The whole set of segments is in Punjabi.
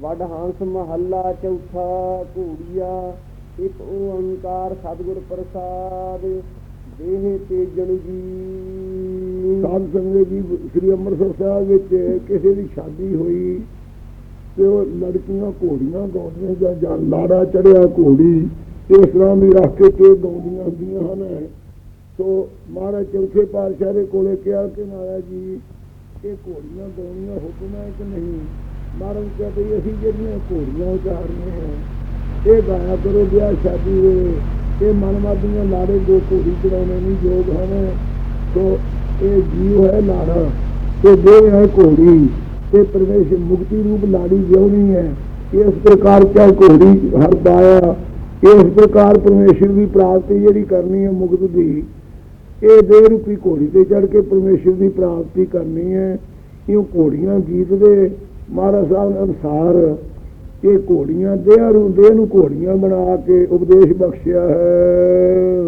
ਵਡ ਹੰਸ ਮਹੱਲਾ ਚੌਥਾ ਘੂੜੀਆ, ਇੱਕ ਓੰਕਾਰ ਸਤਿਗੁਰ ਪ੍ਰਸਾਦ, ਦੇਹ ਤੇਜਣ ਜੀ। ਸਾਧ ਸੰਗਤ ਜੀ, ਸ੍ਰੀ ਅੰਮ੍ਰਿਤਸਰ ਸਾਹਿਬ ਵਿੱਚ ਕਿਸੇ ਦੀ ਸ਼ਾਦੀ ਹੋਈ ਤੇ ਉਹ ਲੜਕੀਆਂ ਘੋੜੀਆਂ ਗਾਉਂਦੀਆਂ ਜਾਂ ਜਾਂ ਲਾੜਾ ਚੜਿਆ ਘੋੜੀ, ਇਸ ਤਰ੍ਹਾਂ ਵੀ ਰੱਖ ਕੇ ਤੇ ਗਾਉਂਦੀਆਂ ਹੁੰਦੀਆਂ ਹਨ। ਸੋ ਮਹਾਰਾਜ ਚੌਥੇ ਪਾਤਸ਼ਾਹ ਦੇ ਕੋਲੇ ਕਿਹਾ ਕਿ ਮਹਾਰਾਜ ਜੀ, ਇਹ ਘੋੜੀਆਂ ਗਾਉਣੀਆਂ ਹੁਕਮ ਹੈ ਕਿ ਨਹੀਂ? ਮਹਾਰਾਜ ਕਿਹਾ ਵੀ ਅਸੀਂ ਜਿਹੜੀਆਂ ਘੋੜੀਆਂ ਉਚਾਰਨੇ ਹੈ, ਇਹ ਗਾਇਆ ਕਰੋ ਵਿਆਹ ਸ਼ਾਦੀ ਵੇਲੇ ਇਹ ਮਨਮਾਦੀਆਂ ਲਾੜੇ ਦੋ ਘੋੜੀ ਚੜਾਉਣੇ ਨਹੀਂ ਯੋਗ ਹਨ। ਸੋ ਇਹ ਜੀਵ ਹੈ ਲਾੜਾ, ਤੇ ਦੇਹ ਹੈ ਘੋੜੀ, ਤੇ ਪ੍ਰਵੇਸ਼ ਮੁਕਤੀ ਰੂਪ ਲਾੜੀ ਜਿਉਣੀ ਹੈ। ਇਸ ਪ੍ਰਕਾਰ ਚਾ ਘੋੜੀ ਹਰਦਾਇਆ ਇਸ ਪ੍ਰਕਾਰ ਪਰਮੇਸ਼ਰ ਦੀ ਪ੍ਰਾਪਤੀ ਜਿਹੜੀ ਕਰਨੀ ਹੈ ਮੁਕਤ ਦੀ। ਇਹ ਦੇਹ ਰੂਪੀ ਘੋੜੀ ਤੇ ਚੜ ਕੇ ਪਰਮੇਸ਼ਰ ਦੀ ਪ੍ਰਾਪਤੀ ਕਰਨੀ ਹੈ। ਇਹ ਘੋੜੀਆਂ ਗੀਤ ਦੇ ਮਹਾਰਾਜ ਸਾਹਿਬ ਅਨੁਸਾਰ ਇਹ ਘੋੜੀਆਂ, ਦੇਹ ਨੂੰ ਨੂੰ ਘੋੜੀਆਂ ਬਣਾ ਕੇ ਉਪਦੇਸ਼ ਬਖਸ਼ਿਆ ਹੈ।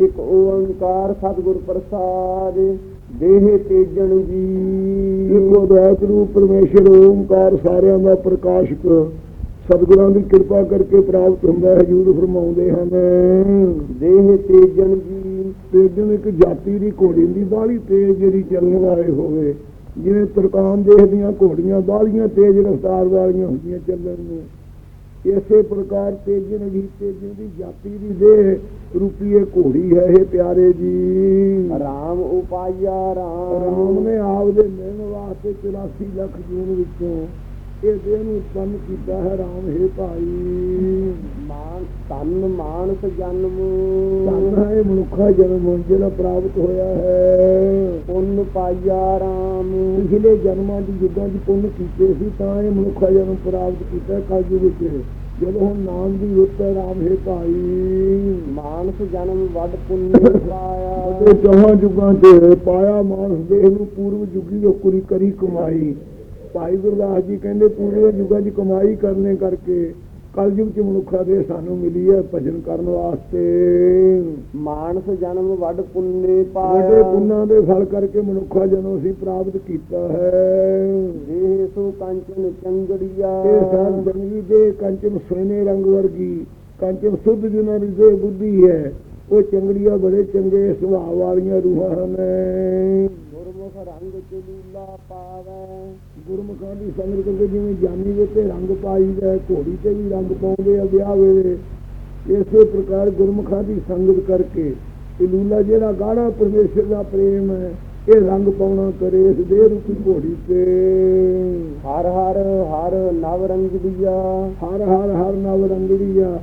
ਇੱਕ ਓੰਕਾਰ ਸਤਿਗੁਰ ਪ੍ਰਸਾਦ, ਦੇਹ ਤੇਜਣ ਜੀ। ਇੱਕੋ ਦਇਤ ਰੂਪ ਪਰਮੇਸ਼ਰ ਓੰਕਾਰ ਸਾਰਿਆਂ ਦਾ ਪ੍ਰਕਾਸ਼ਕ। ਸਤਿਗੁਰਾਂ ਦੀ ਕਿਰਪਾ ਕਰਕੇ ਪ੍ਰਾਪਤ ਹੁੰਦਾ ਹੈ, ਹਜੂਰ ਫਰਮਾਉਂਦੇ ਹਨ। ਦੇਹ ਤੇਜਣ ਜੀ। ਤੇ ਇੱਕ ਜਾਤੀ ਦੀ ਘੋੜੀ ਦੀ ਬਾਹਲੀ ਤੇਜ਼ ਜਿਹੜੀ ਚੱਲਣ ਵਾਲੇ ਹੋਵੇ। ਜਿਵੇਂ ਤੁਰਕਾਨ ਦੇਸ਼ ਦੀਆਂ ਘੋੜੀਆਂ ਬਾਹਲੀਆਂ ਤੇਜ਼ ਰਫ਼ਤਾਰ ਵਾਲੀਆਂ ਹੁੰਦੀਆਂ ਚੱਲਣ ਨੂੰ। ਇਸੇ ਪ੍ਰਕਾਰ ਤੇਜਨ ਦੀ ਤੇਜਨ ਦੀ ਜਾਤੀ ਦੀ ਦੇਹ ਰੂਪੀ ਇਹ ਘੋੜੀ ਹੈ ਇਹ ਪਿਆਰੇ ਜੀ। ਰਾਮ ਉਪਾਇਆ ਰਾਮ। ਰਾਮ ਨੇ ਆਪ ਦੇ ਮਿਲਣ ਵਾਸਤੇ 84 ਲੱਖ ਜੂਨ ਵਿੱਚੋਂ ਇਹ ਦੇਹ ਨੂੰ ਉਤਪੰਨ ਕੀਤਾ ਹੈ ਹੈ ਭਾਈ। ਮਾਨ ਤਨ ਮਾਨਸ ਜਨਮ। ਹੈ ਇਹ ਮਨੁੱਖਾ ਜਨਮ ਜਿਹੜਾ ਪ੍ਰਾਪਤ ਹੋਇਆ ਹੈ। ਪੁੰਨ ਪਾਇਆ ਰਾਮ। ਪਿਛਲੇ ਜਨਮਾਂ ਦੀ ਯੁੱਗਾਂ ਦੀ ਪੁੰਨ ਕੀਤੇ ਸੀ ਤਾਂ ਇਹ ਮਨੁੱਖਾ ਜਨਮ ਪ੍ਰਾਪਤ ਕੀਤਾ ਕਲਯੁਗ ਵਿੱਚ। ਜਦੋਂ ਹੁਣ ਨਾਮ ਦੀ ਰੁੱਤ ਹੈ ਰਾਮ ਹੈ ਭਾਈ। ਮਾਨਸ ਜਨਮ ਵੱਡ ਪੁੰਨ ਪਾਇਆ। ਚੌਹਾਂ ਯੁੱਗਾਂ 'ਚ ਪਾਇਆ ਮਾਨਸ ਦੇਹ ਨੂੰ ਪੂਰਵ ਯੁੱਗੀ ਜੋ ਕੁਰੀ ਕਰੀ ਕਮਾਈ। ਭਾਈ ਗੁਰਦਾਸ ਜੀ ਕਹਿੰਦੇ ਪੂਰਵ ਯੁੱਗਾਂ 'ਚ ਕਮਾਈ ਕਰਨੇ ਕਰਕੇ ਕਲਯੁਗ 'ਚ ਮਨੁੱਖਾ ਦੇ ਸਾਨੂੰ ਮਿਲੀ ਹੈ ਭਜਨ ਕਰਨ ਵਾਸਤੇ। ਮਾਨਸ ਜਨਮ ਵੱਡ ਪੁੰਨੇ ਵੱਡੇ ਪਾਇਆ ਪੁੰਨਾਂ ਦੇ ਫਲ ਕਰਕੇ ਮਨੁੱਖਾ ਜਨਮ ਅਸੀਂ ਪ੍ਰਾਪਤ ਕੀਤਾ ਹੈ। ਦੇਹ ਸੋ ਕੰਚਨ ਚੰਗੜੀਆ ਇਹ ਸਾਨ ਜੰਗੀ ਦੇ ਕੰਚਨ ਸੋਨੇ ਰੰਗ ਵਰਗੀ ਕੰਚਨ ਸੁੱਧ ਦੀ ਦੇਹ ਬੁੱਧੀ ਹੈ। ਉਹ ਚੰਗੜੀਆਂ ਬੜੇ ਚੰਗੇ ਸੁਭਾਅ ਵਾਲੀਆਂ ਰੂਹਾਂ ਹਨ। ਗੁਰਮੁਖ ਰੰਗ ਚਲੂਲਾ ਪਾਵੈ। ਗੁਰਮੁਖਾਂ ਦੀ ਸੰਗਤ ਕਰਕੇ ਜਿਵੇਂ ਜਾਨੀ ਦੇ ਤੇ ਰੰਗ ਪਾਈਦਾ ਘੋੜੀ ਤੇ ਵੀ ਰੰਗ ਪਾਉਂਦੇ ਆ ਵਿਆਹ ਵੇਲੇ। ਇਸੇ ਪ੍ਰਕਾਰ ਗੁਰਮੁਖਾਂ ਦੀ ਸੰਗਤ ਕਰਕੇ ਲੀਲਾ ਜਿਹੜਾ ਗਾੜਾ ਪਰਮੇਸ਼ਰ ਦਾ ਪ੍ਰੇਮ ਹੈ ਇਹ ਰੰਗ ਪਾਉਣਾ ਕਰੇ ਇਸ ਦੇਹ ਰੂਪੀ ਘੋੜੀ ਤੇ। ਹਰ ਹਰ ਹਰ ਨਵ ਰੰਗ ਦੀਆ। ਹਰ ਹਰ ਹਰ ਨਵ ਰੰਗੜੀਆ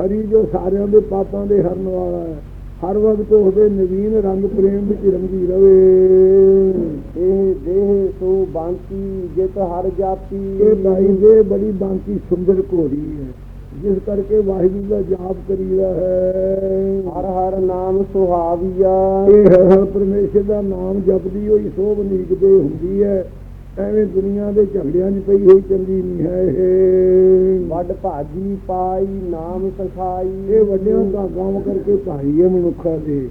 ਹਰੀ ਜੋ ਸਾਰਿਆਂ ਦੇ ਪਾਪਾਂ ਦੇ ਹਰਨ ਵਾਲਾ ਹੈ। ਹਰ ਵਕਤ ਉਹਦੇ ਨਵੀਨ ਰੰਗ ਪ੍ਰੇਮ ਵਿੱਚ ਰੰਗੀ ਰਵੇ। ਇਹ ਦੇਹ ਸੋ ਬਾਂਤੀ ਜਿਤ ਹਰ ਜਾਤੀ ਇਹ ਭਾਈ ਦੇ ਬੜੀ ਬਾਂਕੀ ਸੁੰਦਰ ਘੋੜੀ ਹੈ। ਜਿਸ ਕਰਕੇ ਵਾਹਿਗੁਰੂ ਦਾ ਜਾਪ ਕਰੀਦਾ ਹੈ। ਹਰ ਹਰ ਨਾਮ ਸੁਹਾਵੀਆ। ਇਹ ਹਰ ਪਰਮੇਸ਼ਰ ਦਾ ਨਾਮ ਜਪਦੀ ਹੋਈ ਸੋਭ ਨੀਕਦੇ ਹੁੰਦੀ ਹੈ। ਐਵੇਂ ਦੁਨੀਆ ਦੇ ਝਗੜਿਆਂ 'ਚ ਪਈ ਹੋਈ ਚੰਗੀ ਨਹੀਂ ਹੈ ਵੱਡ ਭਾਜੀ ਪਾਈ ਨਾਮ ਸਖਾਈ। ਇਹ ਵੱਡਿਆਂ ਦਾ ਕੰਮ ਕਰਕੇ ਭਾਈ ਹੈ ਮਨੁੱਖਾਂ ਦੇ।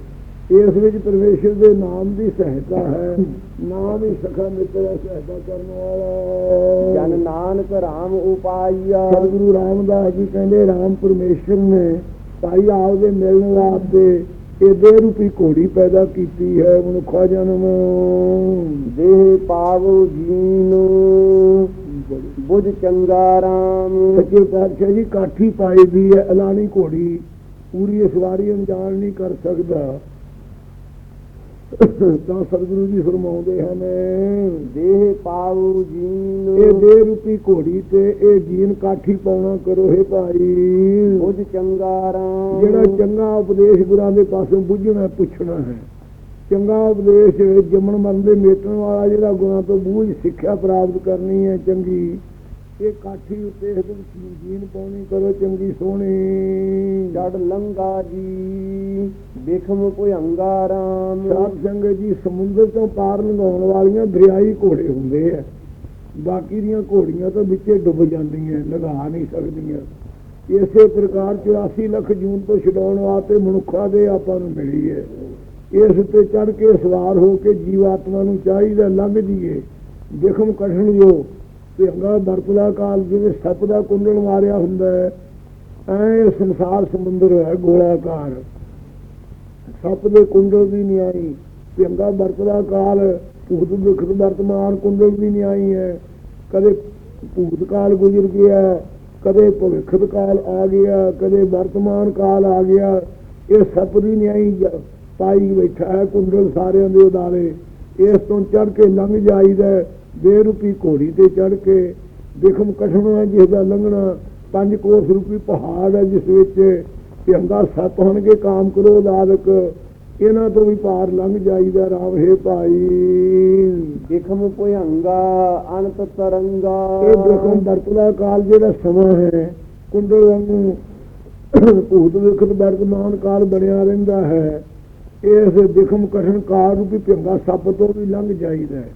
ਇਸ ਵਿੱਚ ਪਰਮੇਸ਼ਰ ਦੇ ਨਾਮ ਦੀ ਸਹਾਇਤਾ ਹੈ। ਨਾਮ ਹੀ ਸਖਾ ਮਿੱਤਰ ਹੈ ਸਹਾਇਤਾ ਕਰਨ ਵਾਲਾ। ਜਨ ਨਾਨਕ ਰਾਮ ਉਪਾਈਆ ਸਤਿਗੁਰੂ ਰਾਮਦਾਸ ਜੀ ਕਹਿੰਦੇ ਰਾਮ ਪਰਮੇਸ਼ਰ ਨੇ ਭਾਈ ਆਪ ਦੇ ਮਿਲਣ ਵਾਸਤੇ ਇਹ ਦੇਹ ਰੂਪੀ ਘੋੜੀ ਪੈਦਾ ਕੀਤੀ ਹੈ, ਮਨੁੱਖਾ ਜਨਮ। ਦੇਹ ਪਾਵੋ ਜੀਨ। ਬੁਝ ਚੰਗਾ ਰਾਮ। ਸੱਚੇ ਪਾਤਸ਼ਾਹ ਜੀ, ਕਾਠੀ ਪਾਈ ਦੀ ਹੈ ਐਲਾਨੀ ਘੋੜੀ। ਪੂਰੀ ਸਵਾਰੀ ਅਣਜਾਣ ਨਹੀਂ ਕਰ ਸਕਦਾ। ਤਾਂ ਸਤਿਗੁਰੂ ਜੀ ਫਰਮਾਉਂਦੇ ਹਨ ਦੇਹ ਪਾਵੋ ਜੀਨ। ਇਹ ਦੇਹ ਰੂਪੀ ਘੋੜੀ ਤੇ ਇਹ ਜੀਨ ਕਾਠੀ ਪਾਉਣਾ ਕਰੋ ਹੈ ਭਾਈ। ਬੁਝ ਚੰਗਾ ਰਾਮ। ਜਿਹੜਾ ਚੰਗਾ ਉਪਦੇਸ਼ ਗੁਰਾਂ ਦੇ ਪਾਸੋਂ ਬੁੱਝਣਾ ਪੁੱਛਣਾ ਹੈ। ਚੰਗਾ ਉਪਦੇਸ਼ ਜੰਮਣ ਮਰਨ ਦੇ ਮੇਟਣ ਵਾਲਾ ਜਿਹੜਾ ਗੁਰਾਂ ਤੋਂ ਬੂਝ ਸਿੱਖਿਆ ਪ੍ਰਾਪਤ ਕਰਨੀ ਹੈ ਚੰਗੀ। ਇਹ ਕਾਠੀ ਉੱਤੇ ਇਹਦੇ ਵਿੱਚ ਜੀਨ ਪਾਉਣੀ ਕਰੋ ਚੰਗੀ ਸੋਹਣੀ। ਜੜ ਲੰਗਾ ਜੀ ਬਿਖਮ ਭੁਯੰਗਾ ਰਾਮ ਸਾਧ ਸੰਗਤ ਜੀ ਸਮੁੰਦਰ ਤੋਂ ਪਾਰ ਲੰਘਾਉਣ ਵਾਲੀਆਂ ਦਰਿਆਈ ਘੋੜੇ ਹੁੰਦੇ ਆ। ਬਾਕੀ ਦੀਆਂ ਘੋੜੀਆਂ ਤਾਂ ਵਿੱਚੇ ਡੁੱਬ ਜਾਂਦੀਆਂ ਲੰਘਾ ਨਹੀਂ ਸਕਦੀਆਂ। ਇਸੇ ਪ੍ਰਕਾਰ 84 ਲੱਖ ਜੂਨ ਤੋਂ ਛਡਾਉਣ ਵਾਸਤੇ ਮਨੁੱਖਾ ਦੇ ਆਪਾਂ ਨੂੰ ਮਿਲੀ ਹੈ। ਇਸ ਉੱਤੇ ਚੜ ਕੇ ਸਵਾਰ ਹੋ ਕੇ ਜੀਵਾਤਮਾ ਨੂੰ ਚਾਹੀਦਾ ਲੰਘ ਜੀਏ ਜ਼ਖਮ ਕੱਢਣ ਜੋ ਤੇ ਅੰਗਾ ਕਾਲ ਜਿਵੇਂ ਸੱਪ ਦਾ ਕੁੰਡਲ ਮਾਰਿਆ ਹੁੰਦਾ ਹੈ, ਐ ਸੰਸਾਰ ਸਮੁੰਦਰ ਹੈ, ਗੋਲਾਕਾਰ। ਸੱਪ ਦੇ ਕੁੰਡਲ ਦੀ ਨਿਆਈ ਤੇ ਅੰਗਾ ਕਾਲ, ਭੂਤ ਵਿਖਤ ਵਰਤਮਾਨ ਕੁੰਡਲ ਦੀ ਨਿਆਈ ਹੈ। ਕਦੇ ਭੂਤ ਕਾਲ ਗੁਜ਼ਰ ਗਿਆ, ਕਦੇ ਭਵਿੱਖਤ ਕਾਲ ਆ ਗਿਆ, ਕਦੇ ਵਰਤਮਾਨ ਕਾਲ ਆ ਗਿਆ। ਇਹ ਸੱਪ ਦੀ ਨਿਆਈ ਪਾਈ ਬੈਠਾ ਹੈ ਕੁੰਡਲ ਸਾਰਿਆਂ ਦੇ ਉਦਾਰੇ ਇਸ ਤੋਂ ਚੜ ਕੇ ਲੰਘ ਜਾਈਦਾ ਹੈ, ਬੇਰੂਪੀ ਘੋੜੀ ਤੇ ਚੜ ਕੇ ਵਿਖਮ ਹੈ ਜਿਸ ਦਾ ਲੰਘਣਾ ਪੰਜ ਕੋਸ ਰੂਪੀ ਪਹਾੜ ਹੈ ਜਿਸ ਵਿੱਚ ਪਿੰਗਾ ਸੱਪ ਹੋਣਗੇ ਕਾਮ ਕਰੋ ਲਾਲਕ ਇਹਨਾਂ ਤੋਂ ਵੀ ਪਾਰ ਲੰਘ ਜਾਈਦਾ ਰਾਮ ਹੈ ਭਾਈ। ਦੇਖਮ ਭੁਯੰਗਾ ਅਨੰਤ ਤਰੰਗਾ। ਇਹ ਦੇਖੋ ਵਰਤਲਾ ਕਾਲ ਜਿਹੜਾ ਸਮਾਂ ਹੈ ਕੁੰਡਲ ਵਾਂਗੂ ਭੂਤ ਵਿਖਤ ਵਰਤਮਾਨ ਕਾਲ ਬਣਿਆ ਰਹਿੰਦਾ ਹੈ। ਇਸ ਦਿਖਮ ਕਠਨ ਕਾਲ ਰੂਪੀ ਪਿੰਗਾ ਸੱਪ ਤੋਂ ਵੀ ਲੰਘ ਜਾਈਦਾ ਹੈ।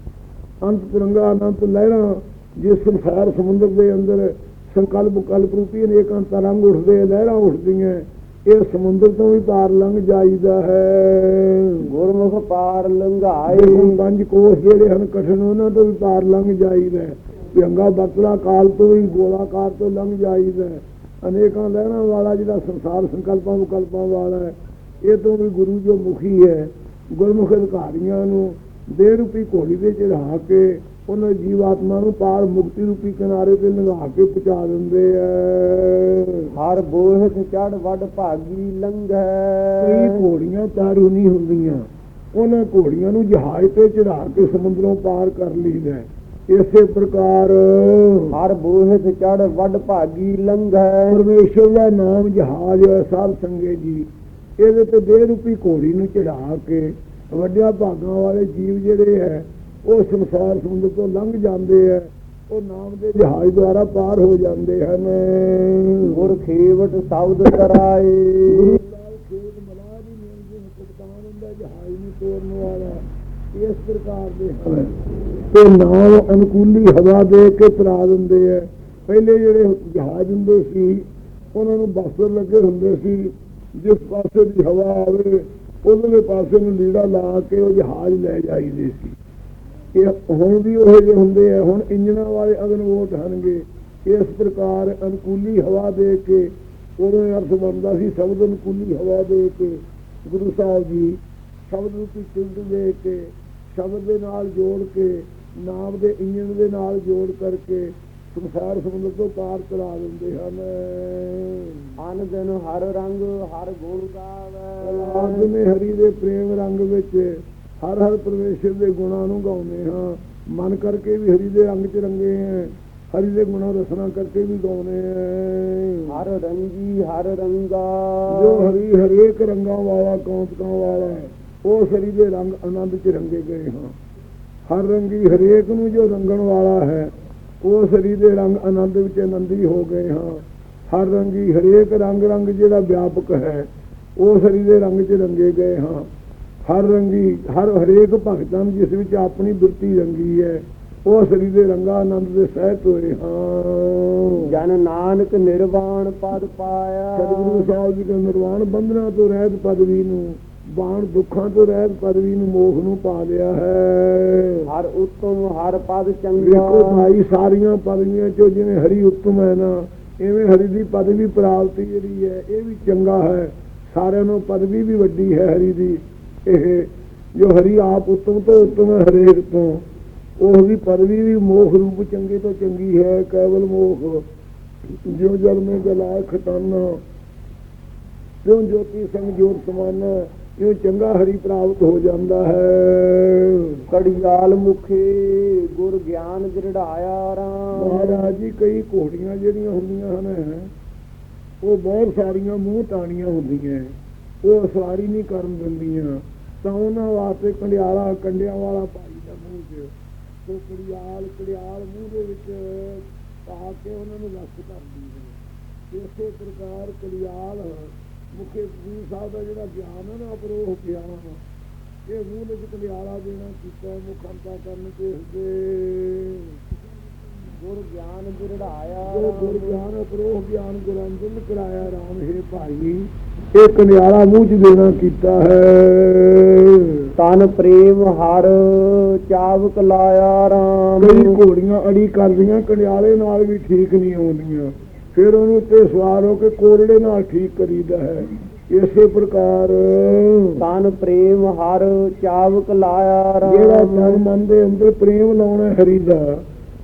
ਅੰਤ ਤਿਰੰਗਾ ਅਨੰਤ ਲਹਿਰਾਂ ਜਿਸ ਸੰਸਾਰ ਸਮੁੰਦਰ ਦੇ ਅੰਦਰ ਸੰਕਲਪ ਕਲਪ ਰੂਪੀ ਅਨੇਕਾਂ ਤਰੰਗ ਉੱਠਦੇ ਲਹਿਰਾਂ ਉੱਠਦੀਆਂ ਇਹ ਸਮੁੰਦਰ ਤੋਂ ਵੀ ਪਾਰ ਲੰਘ ਜਾਈਦਾ ਹੈ। ਗੁਰਮੁਖ ਪਾਰ ਲੰਘਾਏ। ਪੰਜ ਕੋਸ਼ ਜਿਹੜੇ ਹਨ ਕਠਨ ਉਹਨਾਂ ਤੋਂ ਵੀ ਪਾਰ ਲੰਘ ਜਾਈਦਾ ਵਿਅੰਗਾ ਬਤਲਾ ਕਾਲ ਤੋਂ ਵੀ ਗੋਲਾਕਾਰ ਤੋਂ ਲੰਘ ਜਾਈਦਾ ਅਨੇਕਾਂ ਲਹਿਰਾਂ ਵਾਲਾ ਜਿਹੜਾ ਸੰਸਾਰ ਸੰਕਲਪਾਂ ਵਿਕਲਪਾਂ ਵਾਲਾ ਹੈ ਇਹ ਤੋਂ ਵੀ ਗੁਰੂ ਜੋ ਮੁਖੀ ਹੈ ਗੁਰਮੁਖ ਅਧਿਕਾਰੀਆਂ ਨੂੰ ਦੇ ਰੂਪੀ ਘੋੜੀ ਤੇ ਚੜਾ ਕੇ ਉਹਨਾਂ ਜੀਵਾਤਮਾ ਨੂੰ ਪਾਰ ਮੁਕਤੀ ਰੂਪੀ ਕਿਨਾਰੇ ਤੇ ਲੰਘਾ ਕੇ ਪਹੁੰਚਾ ਦਿੰਦੇ ਐ। ਹਰ ਬੋਹਿਤ ਚੜ ਵੱਡ ਭਾਗੀ ਕਈ ਲੰਘੈ ਘੋੜੀਆਂ ਤਾਰੂ ਨਹੀਂ ਹੁੰਦੀਆਂ। ਉਹਨਾਂ ਘੋੜੀਆਂ ਨੂੰ ਜਹਾਜ਼ ਤੇ ਚੜਾ ਕੇ ਸਮੁੰਦਰੋਂ ਪਾਰ ਕਰ ਲਈਦਾ। ਇਸੇ ਪ੍ਰਕਾਰ ਹਰ ਬੋਹਿਤ ਚੜ ਵੱਡ ਭਾਗੀ ਲੰਘੈ। ਪਰਮੇਸ਼ਰ ਦਾ ਨਾਮ ਜਹਾਜ਼ ਹੈ ਸਾਧ ਸੰਗੇ ਜੀ। ਇਹਦੇ ਤੇ ਦੇ ਰੂਪੀ ਘੋੜੀ ਨੂੰ ਚੜਾ ਕੇ ਵੱਡਿਆਂ ਭਾਗਾਂ ਵਾਲੇ ਜੀਵ ਜਿਹੜੇ ਹੈ ਉਹ ਸੰਸਾਰ ਸਮੁੰਦਰ ਤੋਂ ਲੰਘ ਜਾਂਦੇ ਹੈ ਉਹ ਨਾਮ ਦੇ ਜਹਾਜ਼ ਦੁਆਰਾ ਪਾਰ ਹੋ ਜਾਂਦੇ ਹਨ। ਗੁਰ ਖੇਵਟ ਸ਼ਬਦ ਕਰਾਏ ਦੀ ਹੁੰਦਾ ਜਹਾਜ਼ ਨੂੰ ਵਾਲਾ। ਇਸ ਪ੍ਰਕਾਰ ਦੇ ਹਨ। ਤੇ ਨਾਲ ਅਨੁਕੂਲੀ ਹਵਾ ਦੇ ਕੇ ਤਰਾ ਦਿੰਦੇ ਐ ਪਹਿਲੇ ਜਿਹੜੇ ਜਹਾਜ਼ ਹੁੰਦੇ ਸੀ ਉਹਨਾਂ ਨੂੰ ਬਸਰ ਲੱਗੇ ਹੁੰਦੇ ਸੀ। ਜਿਸ ਪਾਸੇ ਦੀ ਹਵਾ ਆਵੇ ਉਧਰਲੇ ਪਾਸੇ ਨੂੰ ਲੀੜਾ ਲਾ ਕੇ ਉਹ ਜਹਾਜ਼ ਲੈ ਜਾਈਦੇ ਸੀ। ਇਹ ਹੁਣ ਵੀ ਉਹ ਜਿਹੇ ਹੁੰਦੇ ਆ, ਹੁਣ ਇੰਜਣਾਂ ਵਾਲੇ ਅਗਨਵੋਟ ਹਨਗੇ। ਇਸ ਪ੍ਰਕਾਰ ਅਨੁਕੂਲੀ ਹਵਾ ਦੇ ਕੇ ਉਦੋਂ ਅਰਥ ਬਣਦਾ ਸੀ ਸ਼ਬਦ ਅਨੁਕੂਲੀ ਹਵਾ ਦੇ ਕੇ, ਗੁਰੂ ਸਾਹਿਬ ਜੀ ਸ਼ਬਦ ਰੂਪੀ ਚਿੰਤ ਦੇ ਕੇ ਸ਼ਬਦ ਦੇ ਨਾਲ ਜੋੜ ਕੇ, ਨਾਮ ਦੇ ਇੰਜਣ ਦੇ ਨਾਲ ਜੋੜ ਕਰਕੇ ਸੰਸਾਰ ਸਮੁੰਦਰ ਤੋਂ ਪਾਰ ਕਰਾ ਦਿੰਦੇ ਹਨ। ਅਨ ਦਿਨ ਹਰ ਰੰਗ ਹਰ ਗੁਣ ਗਾਵੇ। ਆਨੰਦ ਨੇ ਹਰੀ ਦੇ ਪ੍ਰੇਮ ਰੰਗ ਵਿੱਚ ਹਰ ਹਰ ਪਰਮੇਸ਼ਰ ਦੇ ਗੁਣਾਂ ਨੂੰ ਗਾਉਂਦੇ ਹਾਂ। ਮਨ ਕਰਕੇ ਵੀ ਹਰੀ ਦੇ ਰੰਗ 'ਚ ਰੰਗੇ ਹੈ। ਹਰੀ ਦੇ ਗੁਣਾਂ ਰਸਨਾ ਕਰਕੇ ਵੀ ਗਾਉਂਦੇ ਹਾਂ। ਹਰ ਰੰਗੀ ਹਰ ਰੰਗਾ। ਜੋ ਹਰੀ ਹਰੇਕ ਰੰਗਾਂ ਵਾਲਾ ਕੌਂਤਕਾਂ ਵਾਲਾ ਉਹ ਹਰੀ ਦੇ ਰੰਗ ਆਨੰਦ 'ਚ ਰੰਗੇ ਗਏ ਹਾਂ। ਹਰ ਰੰਗੀ ਹਰੇਕ ਨੂੰ ਜੋ ਰੰਗਣ ਵਾਲਾ ਹੈ ਉਹ ਸਰੀ ਦੇ ਰੰਗ ਆਨੰਦ ਵਿੱਚ ਆਨੰਦੀ ਹੋ ਗਏ ਹਾਂ। ਹਰ ਰੰਗੀ ਹਰੇਕ ਰੰਗ ਰੰਗ ਜਿਹੜਾ ਵਿਆਪਕ ਹੈ ਉਹ ਸਰੀ ਦੇ ਰੰਗ 'ਚ ਰੰਗੇ ਗਏ ਹਾਂ। ਹਰ ਰੰਗੀ ਹਰ ਹਰੇਕ ਭਗਤਾਂ ਜਿਸ ਵਿੱਚ ਆਪਣੀ ਬਿਰਤੀ ਰੰਗੀ ਹੈ ਉਹ ਸਰੀ ਦੇ ਰੰਗਾ ਆਨੰਦ ਦੇ ਸਹਿਤ ਹੋਏ ਹਾਂ। ਜਨ ਨਾਨਕ ਨਿਰਵਾਣ ਪਦ ਪਾਇਆ। ਸਤਿਗੁਰੂ ਸਾਹਿਬ ਜੀ ਦੇ ਨਿਰਵਾਣ ਬੰਧਨਾਂ ਤੋਂ ਰਹਿਤ ਪਦਵੀ ਨੂੰ ਬਾਣ ਦੁੱਖਾਂ ਤੋਂ ਰਹਿਤ ਪਦਵੀ ਨੂੰ ਮੋਖ ਨੂੰ ਪਾ ਲਿਆ ਹੈ। ਹਰ ਉਤਮ ਹਰ ਪਦ ਚੰਗਾ। ਭਾਈ ਸਾਰੀਆਂ ਪਦਵੀਆਂ ਚੋਂ ਜਿਵੇਂ ਹਰੀ ਉੱਤਮ ਹੈ ਨਾ ਐਵੇਂ ਹਰੀ ਦੀ ਪਦਵੀ ਪ੍ਰਾਪਤੀ ਜਿਹੜੀ ਹੈ ਇਹ ਵੀ ਚੰਗਾ ਹੈ। ਸਾਰਿਆਂ ਨੂੰ ਪਦਵੀ ਵੀ ਵੱਡੀ ਹੈ ਹਰੀ ਦੀ। ਇਹ ਜੋ ਹਰੀ ਆਪ ਉੱਤਮ ਤੋਂ ਉੱਤਮ ਹੈ ਹਰੇਕ ਤੋਂ ਉਹ ਵੀ ਪਦਵੀ ਵੀ ਮੋਖ ਰੂਪ ਚੰਗੇ ਤੋਂ ਚੰਗੀ ਹੈ ਕੇਵਲ ਮੋਖ ਜਿਉ ਜਲ ਮੇ ਜਲਾਇ ਖਟਾਨਾ ਤਿਉ ਜੋਤੀ ਸੰਗ ਜੋਤ ਸਮਾਨਾ। ਇਹ ਚੰਗਾ ਹਰੀ ਪ੍ਰਾਪਤ ਹੋ ਜਾਂਦਾ ਹੈ। ਕੜਿਆਲ ਮੁਖੇ ਗੁਰ ਗਿਆਨ ਦ੍ਰਿੜਾਇਆ ਰਾਮ। ਮਹਾਰਾਜ ਜੀ, ਕਈ ਘੋੜੀਆਂ ਜਿਹੜੀਆਂ ਹੁੰਦੀਆਂ ਹਨ, ਉਹ ਬਹੁਤ ਸਾਰੀਆਂ ਮੂੰਹ ਟਾਣੀਆਂ ਹੁੰਦੀਆਂ ਉਹ ਸਵਾਰੀ ਨਹੀਂ ਕਰਨ ਦਿੰਦੀਆਂ। ਤਾਂ ਉਹਨਾਂ ਵਾਸਤੇ ਕੰਡਿਆਲਾ ਕੰਡਿਆਂ ਵਾਲਾ ਭਾਈ ਦਾ ਮੂੰਹ 'ਚ। ਉਹ ਕੜਿਆਲ ਕੜਿਆਲ ਮੂੰਹ ਦੇ ਵਿੱਚ ਪਾ ਕੇ ਉਹਨਾਂ ਨੂੰ ਰਸ ਕਰਦੀ ਹੈ। ਇਸੇ ਪ੍ਰਕਾਰ ਕੜਿਆਲ ਮੁਖੇ ਗੁਰੂ ਸਾਹਿਬ ਦਾ ਜਿਹੜਾ ਗਿਆਨ ਹੈ ਨਾ ਅਪਰੋਹ ਗਿਆਨ ਇਹ ਮੂੰਹ ਵਿੱਚ ਕੰਡਿਆਲਾ ਦੇਣਾ ਕੀਤਾ ਮੁਖੰਤਾ ਕਰਨ ਤੇ ਦੇ। ਗੁਰ ਗਿਆਨ ਦ੍ਰਿੜਾਇਆ ਜੋ ਗੁਰ ਗਿਆਨ ਅਪਰੋਹ ਗਿਆਨ ਗੁਰੰਜਨ ਕਰਾਇਆ ਰਾਮ ਹੈ ਭਾਈ। ਇਹ ਕੰਡਿਆਲਾ ਮੂੰਹ ਚ ਦੇਣਾ ਕੀਤਾ ਹੈ। ਤਨ ਪ੍ਰੇਮ ਹਰ ਚਾਵਕ ਲਾਇਆ ਰਾਮ। ਕਈ ਘੋੜੀਆਂ ਅੜੀ ਕਰਦੀਆਂ ਕੰਡਿਆਲੇ ਨਾਲ ਵੀ ਠੀਕ ਨਹੀਂ ਆਉਂਦੀਆਂ। ਫਿਰ ਉਹਨੂੰ ਤੇ ਸਵਾਰ ਹੋ ਕੇ ਕੋਰੜੇ ਨਾਲ ਠੀਕ ਕਰੀਦਾ ਹੈ। ਇਸੇ ਪ੍ਰਕਾਰ ਤਨ ਪ੍ਰੇਮ ਹਰ ਚਾਵਕ ਲਾਇਆ ਜਿਹੜਾ ਰਾਮ ਤਨ ਮਨ ਦੇ ਅੰਦਰ ਪ੍ਰੇਮ ਲਾਉਣਾ ਹਰੀ ਦਾ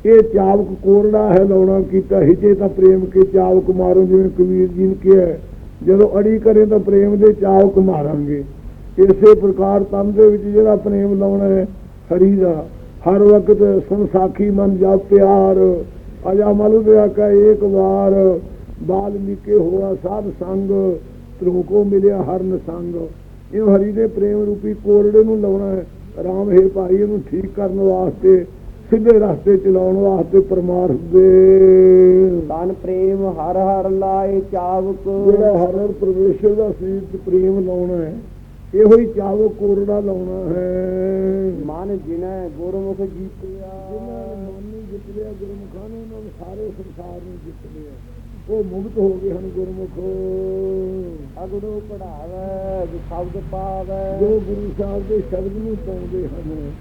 ਇਹ ਚਾਵਕ ਕੋਰੜਾ ਹੈ ਲਾਉਣਾ ਕੀਤਾ ਹਿਜੇ ਤਾਂ ਪ੍ਰੇਮ ਕੇ ਚਾਵਕ ਮਾਰੋ ਜਿਵੇਂ ਕਬੀਰ ਜੀ ਨੇ ਕਿਹਾ। ਜਦੋਂ ਅੜੀ ਕਰੇ ਤਾਂ ਪ੍ਰੇਮ ਦੇ ਚਾਵਕ ਮਾਰਾਂਗੇ। ਇਸੇ ਪ੍ਰਕਾਰ ਤਨ ਦੇ ਵਿੱਚ ਜਿਹੜਾ ਪ੍ਰੇਮ ਲਾਉਣਾ ਹੈ ਹਰੀ ਦਾ ਹਰ ਵਕਤ ਸੁਨ ਸਾਖੀ ਮਨ ਜਾ ਪਿਆਰ। ਅਜਾ ਮਲੁ ਦਿਆ ਕਾ ਏਕ ਵਾਰ ਬਾਲ ਮਿਕੇ ਹੋਆ ਸਾਧ ਸੰਗ ਤ੍ਰੋ ਕੋ ਮਿਲਿਆ ਹਰਨ ਸੰਗ। ਇਹ ਹਰੀ ਦੇ ਪ੍ਰੇਮ ਰੂਪੀ ਕੋਰੜੇ ਨੂੰ ਲਾਉਣਾ ਹੈ। ਰਾਮ ਹੈ ਭਾਈ ਇਹਨੂੰ ਠੀਕ ਕਰਨ ਵਾਸਤੇ ਸਿੱਧੇ ਰਸਤੇ ਚਲਾਉਣ ਵਾਸਤੇ ਪਰਮਾਰਥ ਦੇ। ਤਨ ਪ੍ਰੇਮ ਹਰ ਹਰ ਲਾਏ ਚਾਵਕ। ਜਿਹੜਾ ਹਰ ਹਰ ਪਰਮੇਸ਼ਰ ਦਾ ਸਰੀਰ ਚ ਪ੍ਰੇਮ ਲਾਉਣਾ ਹੈ ਇਹੋ ਹੀ ਚਾਵੋ ਕੋਰੜਾ ਲਾਉਣਾ ਹੈ। ਮਨ ਜਿਨੈ ਗੁਰਮੁਖ ਜੀਤਿਆ। ਜਿਨ੍ਹਾਂ ਸਾਰੇ ਸੰਸਾਰ ਨੂੰ ਜਿੱਤ ਲਿਆ ਉਹ ਮੁਕਤ ਹੋ ਗਏ ਹਨ ਗੁਰਮੁਖ। ਅਗੜੋ ਪੜਾਵੇ ਸ਼ਬਦ ਪਾਵੇ। ਜੋ ਗੁਰੂ ਸਾਹਿਬ ਦੇ ਸ਼ਬਦ ਨੂੰ ਪਾਉਂਦੇ ਹਨ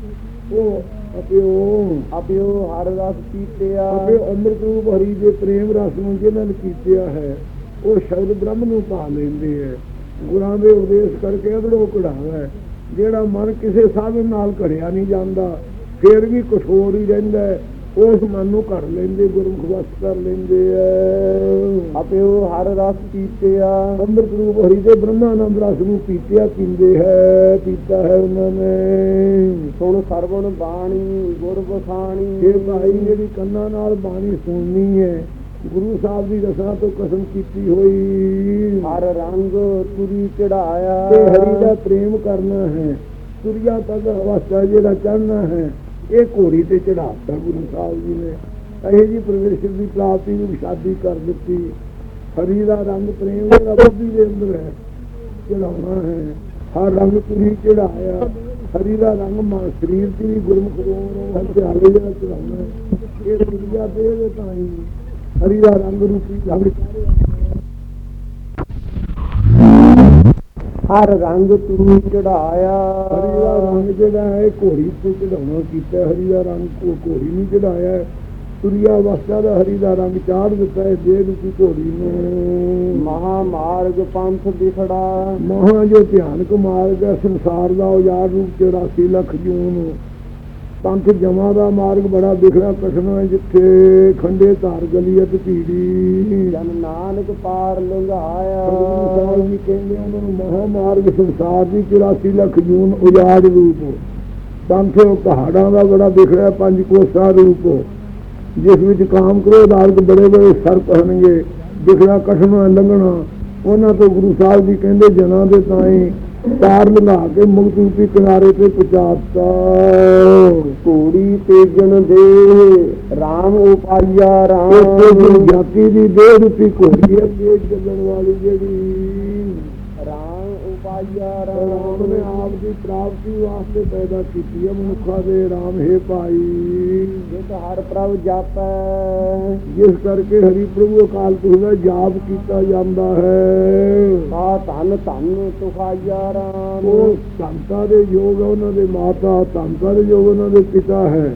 ਉਹ ਅਪਿਓ। ਅਪਿਓ ਹਰ ਰਸ ਪੀਤਿਆ। ਆਪੇ ਅੰਮ੍ਰਿਤ ਰੂਪ ਹਰੀ ਦੇ ਪ੍ਰੇਮ ਰਸ ਨੂੰ ਜਿਨ੍ਹਾਂ ਨੇ ਕੀਤਿਆ ਹੈ ਉਹ ਸ਼ਬਦ ਬ੍ਰਹਮ ਨੂੰ ਪਾ ਲੈਂਦੇ ਹੈ। ਗੁਰਾਂ ਦੇ ਉਪਦੇਸ਼ ਕਰਕੇ ਅਗੜੋ ਕਢਾਵਾ। ਜਿਹੜਾ ਮਨ ਕਿਸੇ ਸਾਧਨ ਨਾਲ ਘੜਿਆ ਨਹੀਂ ਜਾਂਦਾ ਫੇਰ ਵੀ ਕੁਛ ਹੋਰ ਹੀ ਰਹਿੰਦਾ ਹੈ। ਉਸ ਮਨ ਨੂੰ ਘੜ ਲੈਂਦੇ ਗੁਰਮੁਖ ਵਸ ਕਰ ਲੈਂਦੇ ਹੈ ਅਪਿਓ ਹਰ ਰਸ ਪੀਤਿਆ। ਅੰਮ੍ਰਿਤ ਰੂਪ ਹਰੀ ਦੇ ਬ੍ਰਹਮਾਨੰਦ ਰਸ ਨੂੰ ਪੀਤਿਆ ਪੀਂਦੇ ਹੈ ਪੀਤਾ ਹੈ ਉਹਨਾਂ ਨੇ। ਸੁਣ ਸਰਵਣ ਬਾਣੀ ਗੁਰ ਬਖਾਣੀ ਇਹ ਭਾਈ ਜਿਹੜੀ ਕੰਨਾਂ ਨਾਲ ਬਾਣੀ ਸੁਣਨੀ ਹੈ ਗੁਰੂ ਸਾਹਿਬ ਦੀ ਰਸਨਾ ਤੋਂ ਕਸਮ ਕੀਤੀ ਹੋਈ। ਹਰ ਰੰਗ ਤੁਰੀ ਚੜਾਇਆ ਤੇ ਹਰੀ ਦਾ ਪ੍ਰੇਮ ਕਰਨਾ ਹੈ ਤੁਰਿਆ ਤੱਕ ਅਵਸਥਾ ਜਿਹੜਾ ਚੜਨਾ ਹੈ ਇਹ ਘੋੜੀ ਤੇ ਚੜਾਤਾ ਗੁਰੂ ਸਾਹਿਬ ਜੀ ਨੇ। ਇਹ ਜੀ ਪਰਮੇਸ਼ਰ ਦੀ ਪ੍ਰਾਪਤੀ ਨੂੰ ਸ਼ਾਦੀ ਕਰ ਦਿੱਤੀ। ਹਰੀ ਦਾ ਰੰਗ ਪ੍ਰੇਮ ਜਿਹੜਾ ਬੁੱਧੀ ਦੇ ਅੰਦਰ ਹੈ। ਚੜਾਉਣਾ ਹੈ। ਹਰ ਰੰਗ ਤੁਰੀ ਚੜਾਇਆ ਹਰੀ ਦਾ ਰੰਗ ਮਨ ਸਰੀਰ ਦੀ ਵੀ ਗੁਰਮੁਖ ਰੋਮ ਹਰ ਹਥਿਆਰੇ ਜਿਹੜਾ ਚੜਾਉਣਾ ਇਹ ਦੁਨੀਆ ਦੇ ਦੇ ਤਾਂ ਹੀ ਹਰੀ ਦਾ ਰੰਗ ਰੂਪੀ ਰੰਗ ਹਰ ਰੰਗ ਤੁਰੀ ਚੜਾਇਆ। ਹਰੀ ਦਾ ਰੰਗ ਜਿਹੜਾ ਹੈ ਘੋੜੀ ਤੇ ਚੜਾਉਣਾ ਕੀਤਾ ਹਰੀ ਦਾ ਰੰਗ ਘੋ- ਘੋੜੀ ਨੂੰ ਚੜਾਇਆ। ਤੁਰਿਆ ਅਵਸਥਾ ਦਾ ਹਰੀ ਦਾ ਰੰਗ ਚਾੜ ਦਿੱਤਾ ਹੈ ਦੇ ਰੂਪੀ ਘੋੜੀ ਨੂੰ। ਮਹਾ ਮਾਰਗ ਪੰਥ ਦਿਖੜਾ ਮਹਾ ਜੋ ਭਿਆਨਕ ਮਾਰਗ ਹੈ ਸੰਸਾਰ ਦਾ ਉਜਾੜ ਰੂਪ 84 ਲੱਖ ਜੂਨ ਪੰਥ ਜਮਾ ਦਾ ਮਾਰਗ ਬੜਾ ਵਿਖੜਾ ਕਠਨ ਹੈ ਜਿੱਥੇ ਖੰਡੇ ਧਾਰ ਗਲੀਅਤ ਭੀੜੀ। ਜਨ ਨਾਨਕ ਪਾਰ ਲੰਘਾਇਆ। ਸਾਹਿਬ ਜੀ ਕਹਿੰਦੇ ਉਹਨਾਂ ਨੂੰ ਮਹਾ ਮਾਰਗ ਸੰਸਾਰ ਦੀ 84 ਲੱਖ ਜੂਨ ਉਜਾੜ ਰੂਪ। ਪੰਥ ਉਹ ਪਹਾੜਾਂ ਦਾ ਬੜਾ ਵਿਖੜਾ ਪੰਜ ਕੋਸਾ ਰੂਪ। ਜਿਸ ਵਿੱਚ ਕਾਮ ਕ੍ਰੋਧ ਆਦਿ ਬੜੇ ਬੜੇ ਸਰਪ ਹਨਗੇ ਵਿਖੜਾ ਕਠਨ ਲੰਘਣਾ। ਉਹਨਾਂ ਤੋਂ ਗੁਰੂ ਸਾਹਿਬ ਜੀ ਕਹਿੰਦੇ ਜਨਾਂ ਦੇ ਤਾਈ ਤਾਰ ਲੰਘਾ ਕੇ ਮੁਕਤ ਰੂਪੀ ਕਿਨਾਰੇ ਤੇ ਪਹੁੰਚਾਤਾ ਘੋੜੀ ਤੇਜਨ ਦੇ RAM ਉਪਾਇਆ ਉੱਥੇ ਦੀ RAM ਜਾਤੀ ਦੀ ਦੇਹ ਰੂਪੀ ਘੋੜੀ ਅੱਗੇ ਚੱਲਣ ਵਾਲੀ ਜਿਹੜੀ। ਉਪਾਇਆ ਰਾਮ ਨੇ ਆਪ ਦੀ ਪ੍ਰਾਪਤੀ ਵਾਸਤੇ ਪੈਦਾ ਕੀਤੀ ਹੈ। ਮਨੁੱਖਾਂ ਦੇ ਰਾਮ ਹੈ ਭਾਈ। ਜਿਤ ਹਰ ਪ੍ਰਭ ਜਾਪੈ। ਜਿਸ ਕਰਕੇ ਹਰੀ ਪ੍ਰਭੂ ਅਕਾਲ ਪੁਰਖ ਦਾ ਜਾਪ ਕੀਤਾ ਜਾਂਦਾ ਹੈ। ਸਾ ਧਨ ਧਨ ਤੁਖਾਇਆ RAM ਉਹ ਸੰਤਾਂ ਦੇ ਯੋਗ ਉਹਨਾਂ ਦੇ ਮਾਤਾ ਸੰਤਾਂ ਦੇ ਯੋਗ ਉਹਨਾਂ ਦੇ ਪਿਤਾ ਹੈ।